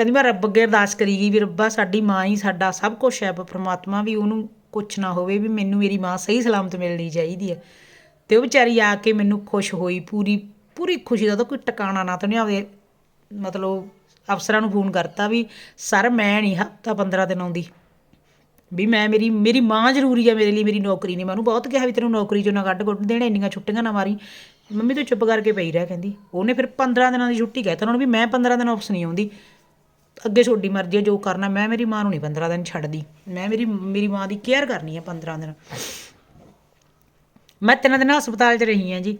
ਕਹਿੰਦੀ ਮੈਂ ਰੱਬ ਅੱਗੇ ਅਰਦਾਸ ਕਰੀ ਗਈ ਵੀ ਰੱਬਾ ਸਾਡੀ ਮਾਂ ਹੀ ਸਾਡਾ ਸਭ ਕੁਝ ਹੈ ਪਰਮਾਤਮਾ ਵੀ ਉਹਨੂੰ ਕੁਛ ਨਾ ਹੋਵੇ ਵੀ ਮੈਨੂੰ ਮੇਰੀ ਮਾਂ ਸਹੀ ਸਲਾਮਤ ਮਿਲਣੀ ਚਾਹੀਦੀ ਹੈ। ਤੇ ਉਹ ਵਿਚਾਰੀ ਆ ਕੇ ਮੈਨੂੰ ਖੁਸ਼ ਹੋਈ, ਪੂਰੀ ਪੂਰੀ ਖੁਸ਼ੀ ਦਾ ਤਾਂ ਕੋਈ ਟਿਕਾਣਾ ਨਾ ਤਾਂ ਨਹੀਂ ਆਵੇ। ਮਤਲਬ ਅਫਸਰਾਂ ਨੂੰ ਫੋਨ ਕਰਤਾ ਵੀ, ਸਰ, ਮੈਂ ਨਹੀਂ ਹਫਤਾ 15 ਦਿਨ ਆਉਂਦੀ। ਵੀ ਮੈਂ ਮੇਰੀ ਮੇਰੀ ਮਾਂ ਜ਼ਰੂਰੀ ਹੈ ਮੇਰੇ ਲਈ, ਮੇਰੀ ਨੌਕਰੀ ਨੇ ਮੈਂ ਉਹਨੂੰ ਬਹੁਤ ਕਿਹਾ ਵੀ ਤੈਨੂੰ ਨੌਕਰੀ ਚੋਂ ਨਾ ਕੱਢ ਕੁੱਟ ਦੇਣ, ਇੰਨੀਆਂ ਛੁੱਟੀਆਂ ਨਾ ਮਾਰੀ। ਮੰਮੀ ਤੂੰ ਚੁੱਪ ਕਰਕੇ ਪਈ ਰਹਿ, ਕਹਿੰਦੀ। ਉਹਨੇ ਫਿਰ 15 ਦਿਨਾਂ ਦੀ ਛੁੱਟੀ ਕਹਿਤਾ ਉਹਨਾਂ ਨੂੰ ਵੀ ਮੈਂ 15 ਦਿਨ ਵਾਪਸ ਨਹੀਂ ਆਉਂਦੀ। ਅੱਗੇ ਤੁਹਾਡੀ ਮਰਜ਼ੀ ਹੈ ਜੋ ਕਰਨਾ, ਮੈਂ ਮੇਰੀ ਮਾਂ ਨੂੰ ਨਹੀਂ 15 ਦਿਨ ਛੱਡਦੀ। ਮੈਂ ਮੇਰੀ ਮੇਰੀ ਮਾਂ ਦੀ ਕੇਅਰ ਕਰਨੀ ਹੈ 15 ਦਿਨ। ਮੈਂ ਤਿੰਨ ਦਿਨ ਹਸਪਤਾਲ 'ਚ ਰਹੀ ਹਾਂ ਜੀ।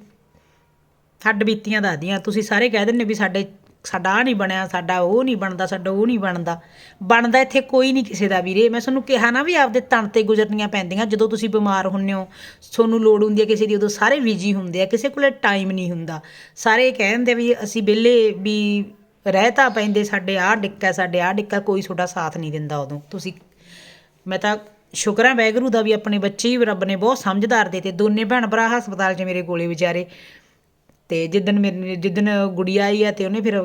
ਹੱਡ ਬੀਤੀਆਂ ਦੱਸਦੀਆਂ, ਤੁਸੀਂ ਸਾਰੇ ਕਹਿ ਦਿੰਦੇ ਵੀ ਸਾਡੇ, ਸਾਡਾ ਆਹ ਨਹੀਂ ਬਣਿਆ, ਸਾਡਾ ਉਹ ਨਹੀਂ ਬਣਦਾ, ਸਾਡਾ ਉਹ ਨਹੀਂ ਬਣਦਾ। ਬਣਦਾ ਇੱਥੇ ਕੋਈ ਨਹੀਂ ਕਿਸੇ ਦਾ ਵੀਰੇ। ਮੈਂ ਤੁਹਾਨੂੰ ਕਿਹਾ ਨਾ ਵੀ ਆਪਦੇ ਤਣ ਤੇ ਗੁਜ਼ਰਨੀਆਂ ਪੈਂਦੀਆਂ, ਜਦੋਂ ਤੁਸੀਂ ਬਿਮਾਰ ਹੁੰਨੇ ਹੋ, ਤੁਹਾਨੂੰ ਲੋੜ ਹੁੰਦੀ ਹੈ ਕਿਸੇ ਦੀ, ਉਦੋਂ ਸਾਰੇ ਬਿਜ਼ੀ ਹੁੰਦੇ ਆ, ਕਿਸੇ ਕੋਲੇ ਟਾਈਮ ਨਹੀਂ ਹੁੰਦਾ। ਸਾਰੇ ਇਹ ਕਹਿੰਦੇ ਵੀ ਅਸੀਂ ਵਿਹਲੇ ਵੀ ਰਹਿ ਤਾਂ ਪੈਂਦੇ, ਸਾਡੇ ਆਹ ਡਿੱਕਾ ਸਾਡੇ ਆਹ ਡਿੱਕਾ ਕੋਈ ਤੁਹਾਡਾ ਸਾਥ ਨਹੀਂ ਦਿੰਦਾ ਉਦੋਂ। ਤੁਸੀਂ, ਮੈਂ ਤਾਂ ਸ਼ੁਕਰ ਹੈ ਵੈਗਰੂ ਦਾ ਵੀ ਆਪਣੇ ਬੱਚੇ ਹੀ ਰੱਬ ਨੇ ਬਹੁਤ ਸਮਝਦਾਰ ਦੇ ਦੋਨੇ ਭੈਣ ਭਰਾ ਹਸਪਤਾਲ 'ਚ ਮੇਰੇ ਕੋਲੇ ਵਿਚਾਰੇ। ਤੇ ਜਿੱਦਣ ਮੇਰੇ ਜਿੱਦਣ ਗੁੜੀਆ ਆਈ ਆ ਤੇ ਉਹਨੇ ਫਿਰ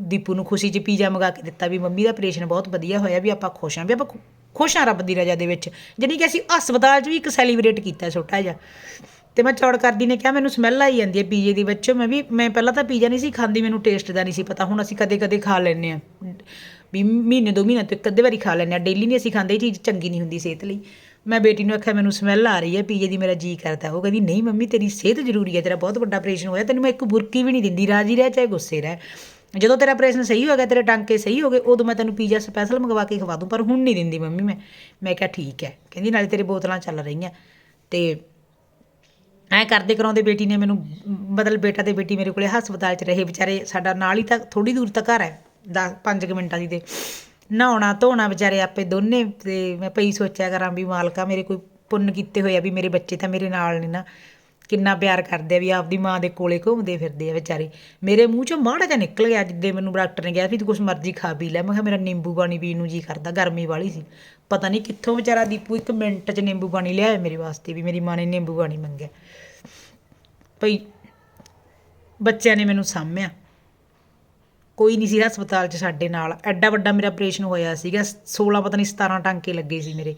ਦੀਪੂ ਨੂੰ ਖੁਸ਼ੀ 'ਚ ਪੀਜ਼ਾ ਮੰਗਾ ਕੇ ਦਿੱਤਾ ਵੀ ਮੰਮੀ ਦਾ ਆਪਰੇਸ਼ਨ ਬਹੁਤ ਵਧੀਆ ਹੋਇਆ, ਵੀ ਆਪਾਂ ਖੁਸ਼ ਹਾਂ, ਵੀ ਆਪਾਂ ਖੁਸ਼ ਹਾਂ ਰੱਬ ਦੀ ਰਜ਼ਾ ਦੇ ਵਿੱਚ। ਜਿਹੜੀ ਕਿ ਅਸੀਂ ਹਸਪਤਾਲ 'ਚ ਵੀ ਇੱਕ ਸੈਲੀਬ੍ਰੇਟ ਕੀਤਾ ਛੋਟਾ ਜਿਹਾ। ਤੇ ਮੈਂ ਚੌੜ ਕਰਦੀ ਨੇ ਕਿਹਾ, ਮੈਨੂੰ ਸਮੈਲ ਆਈ ਜਾਂਦੀ ਹੈ ਪੀਜ਼ੇ ਦੀ ਵਿੱਚੋਂ। ਮੈਂ ਵੀ ਮੈਂ ਪਹਿਲਾਂ ਤਾਂ ਪੀਜ਼ਾ ਨਹੀਂ ਸੀ ਖਾਂਦੀ, ਮੈਨੂੰ ਟੇਸਟ ਦਾ ਨਹੀਂ ਸੀ ਪਤਾ। ਹੁਣ ਅਸੀਂ ਕਦੇ ਕਦੇ ਖਾ ਲੈਂਦੇ ਆ ਵੀ ਮਹੀਨੇ ਦੋ ਮਹੀਨੇ ਤੋਂ ਇੱਕ ਅੱਧੇ ਵਾਰੀ ਖਾ ਲੈਂਦੇ ਆ ਡੇਲੀ ਨਹੀਂ ਅਸੀਂ ਖਾਂਦੇ, ਇਹ ਚੀਜ਼ ਚੰਗੀ ਨਹੀਂ ਹੁੰਦੀ ਸਿਹਤ ਲਈ। ਮੈਂ ਬੇਟੀ ਨੂੰ ਆਖਿਆ, ਮੈਨੂੰ ਸਮੈਲ ਆ ਰਹੀ ਹੈ, ਪੀਜ਼ੇ ਦੀ ਮੇਰਾ ਜੀ ਕਰਦਾ। ਉਹ ਕਹਿੰਦੀ, ਨਹੀਂ ਮੰਮੀ, ਤੇਰੀ ਸਿਹਤ ਜ਼ਰੂਰੀ ਹੈ। ਤੇਰਾ ਬਹੁਤ ਵੱਡਾ ਆਪਰੇਸ਼ਨ ਹੋਇਆ। ਤੈਨੂੰ ਮੈਂ ਇੱਕ ਬੁਰਕੀ ਵੀ ਨਹੀਂ ਦਿੰਦੀ। ਰਾਜੀ ਰਹਿ, ਚਾਹੇ ਗੁੱਸੇ ਰਹਿ। ਜਦੋਂ ਤੇਰਾ ਆਪਰੇਸ਼ਨ ਸਹੀ ਹੋ ਗਿਆ ਤੇਰੇ ਟਾਂਕੇ ਸਹੀ ਹੋ ਗਏ ਉਦੋਂ ਮੈਂ ਤੈਨੂੰ ਪੀਜ਼ਾ ਸਪੈਸ਼ਲ ਮੰਗਵਾ ਕੇ ਖਵਾ ਦੂੰ। ਪਰ ਹੁਣ ਨਹੀਂ ਦਿੰਦੀ ਮੰਮੀ ਮੈਂ। ਮੈਂ ਕਿਹਾ, ਠੀਕ ਹੈ। ਕਹਿੰਦੀ, ਨਾਲੇ ਤੇਰੇ ਬੋਤਲਾਂ ਚੱਲ ਰਹੀਆਂ। ਤੇ ਐ ਕਰਦੇ ਕਰਾਉਂਦੇ ਬੇਟੀ ਨੇ ਮੈਨੂੰ ਮਤਲਬ ਬੇਟਾ ਤੇ ਬੇਟੀ ਮੇਰੇ ਕੋਲੇ ਹਸਪਤਾਲ 'ਚ ਰਹੇ, ਵਿਚਾਰੇ ਸਾਡਾ ਨਾਲ ਹੀ ਤਾਂ ਥੋੜੀ ਦੂਰ ਤੱਕ ਘਰ ਹੈ 10 5 ਮਿੰਟਾਂ ਦੀ ਤੇ। ਨਹਾਉਣਾ, ਧੋਣਾ ਵਿਚਾਰੇ ਆਪੇ ਦੋਨੇ ਤੇ ਮੈਂ ਪਈ ਸੋਚਿਆ ਕਰਾਂ ਵੀ ਮਾਲਕਾ ਮੇਰੇ ਕੋਈ ਪੁੰਨ ਕੀਤੇ ਹੋਏ ਆ ਵੀ ਮੇਰੇ ਬੱਚੇ ਤਾਂ ਮੇਰੇ ਨਾਲ ਨੇ ਨਾ। ਕਿੰਨਾ ਪਿਆਰ ਕਰਦੇ ਆ ਵੀ ਆਪਦੀ ਮਾਂ ਦੇ ਕੋਲੇ ਘੁੰਮਦੇ ਫਿਰਦੇ ਆ ਵਿਚਾਰੇ। ਮੇਰੇ ਮੂੰਹ ਚੋਂ ਮਾੜਾ ਜਿਹਾ ਨਿਕਲ ਗਿਆ ਜਿੱਦੇ ਮੈਨੂੰ ਡਾਕਟਰ ਨੇ ਕਿਹਾ ਵੀ ਤੂੰ ਕੁਛ ਮਰਜ਼ੀ ਖਾ ਪੀ ਲੈ। ਮੈਂ ਕਿਹਾ ਮੇਰਾ ਨਿੰਬੂ ਪਾਣੀ ਪੀਣ ਨੂੰ ਜੀ ਕਰਦਾ, ਗਰਮੀ ਵਾਲੀ ਸੀ। ਪਤਾ ਨਹੀਂ ਕਿੱਥੋਂ ਵਿਚਾਰਾ ਦੀਪੂ ਇੱਕ ਮਿੰਟ 'ਚ ਨਿੰਬੂ ਪਾਣੀ ਲਿਆਇਆ ਮੇਰੇ ਵਾਸਤੇ ਵੀ ਮੇਰੀ ਮਾਂ ਨੇ ਨਿੰਬੂ ਪਾਣੀ ਮੰਗਿਆ। ਭਈ ਬੱਚਿਆਂ ਨੇ ਮੈਨੂੰ ਸਾਂਭਿਆ। ਕੋਈ ਨਹੀਂ ਸੀ ਹਸਪਤਾਲ 'ਚ ਸਾਡੇ ਨਾਲ। ਐਡਾ ਵੱਡਾ ਮੇਰਾ ਆਪਰੇਸ਼ਨ ਹੋਇਆ ਸੀਗਾ। 16 ਪਤਾ ਨਹੀਂ 17 ਟਾਂਕੇ ਲੱਗੇ ਸੀ ਮੇਰੇ।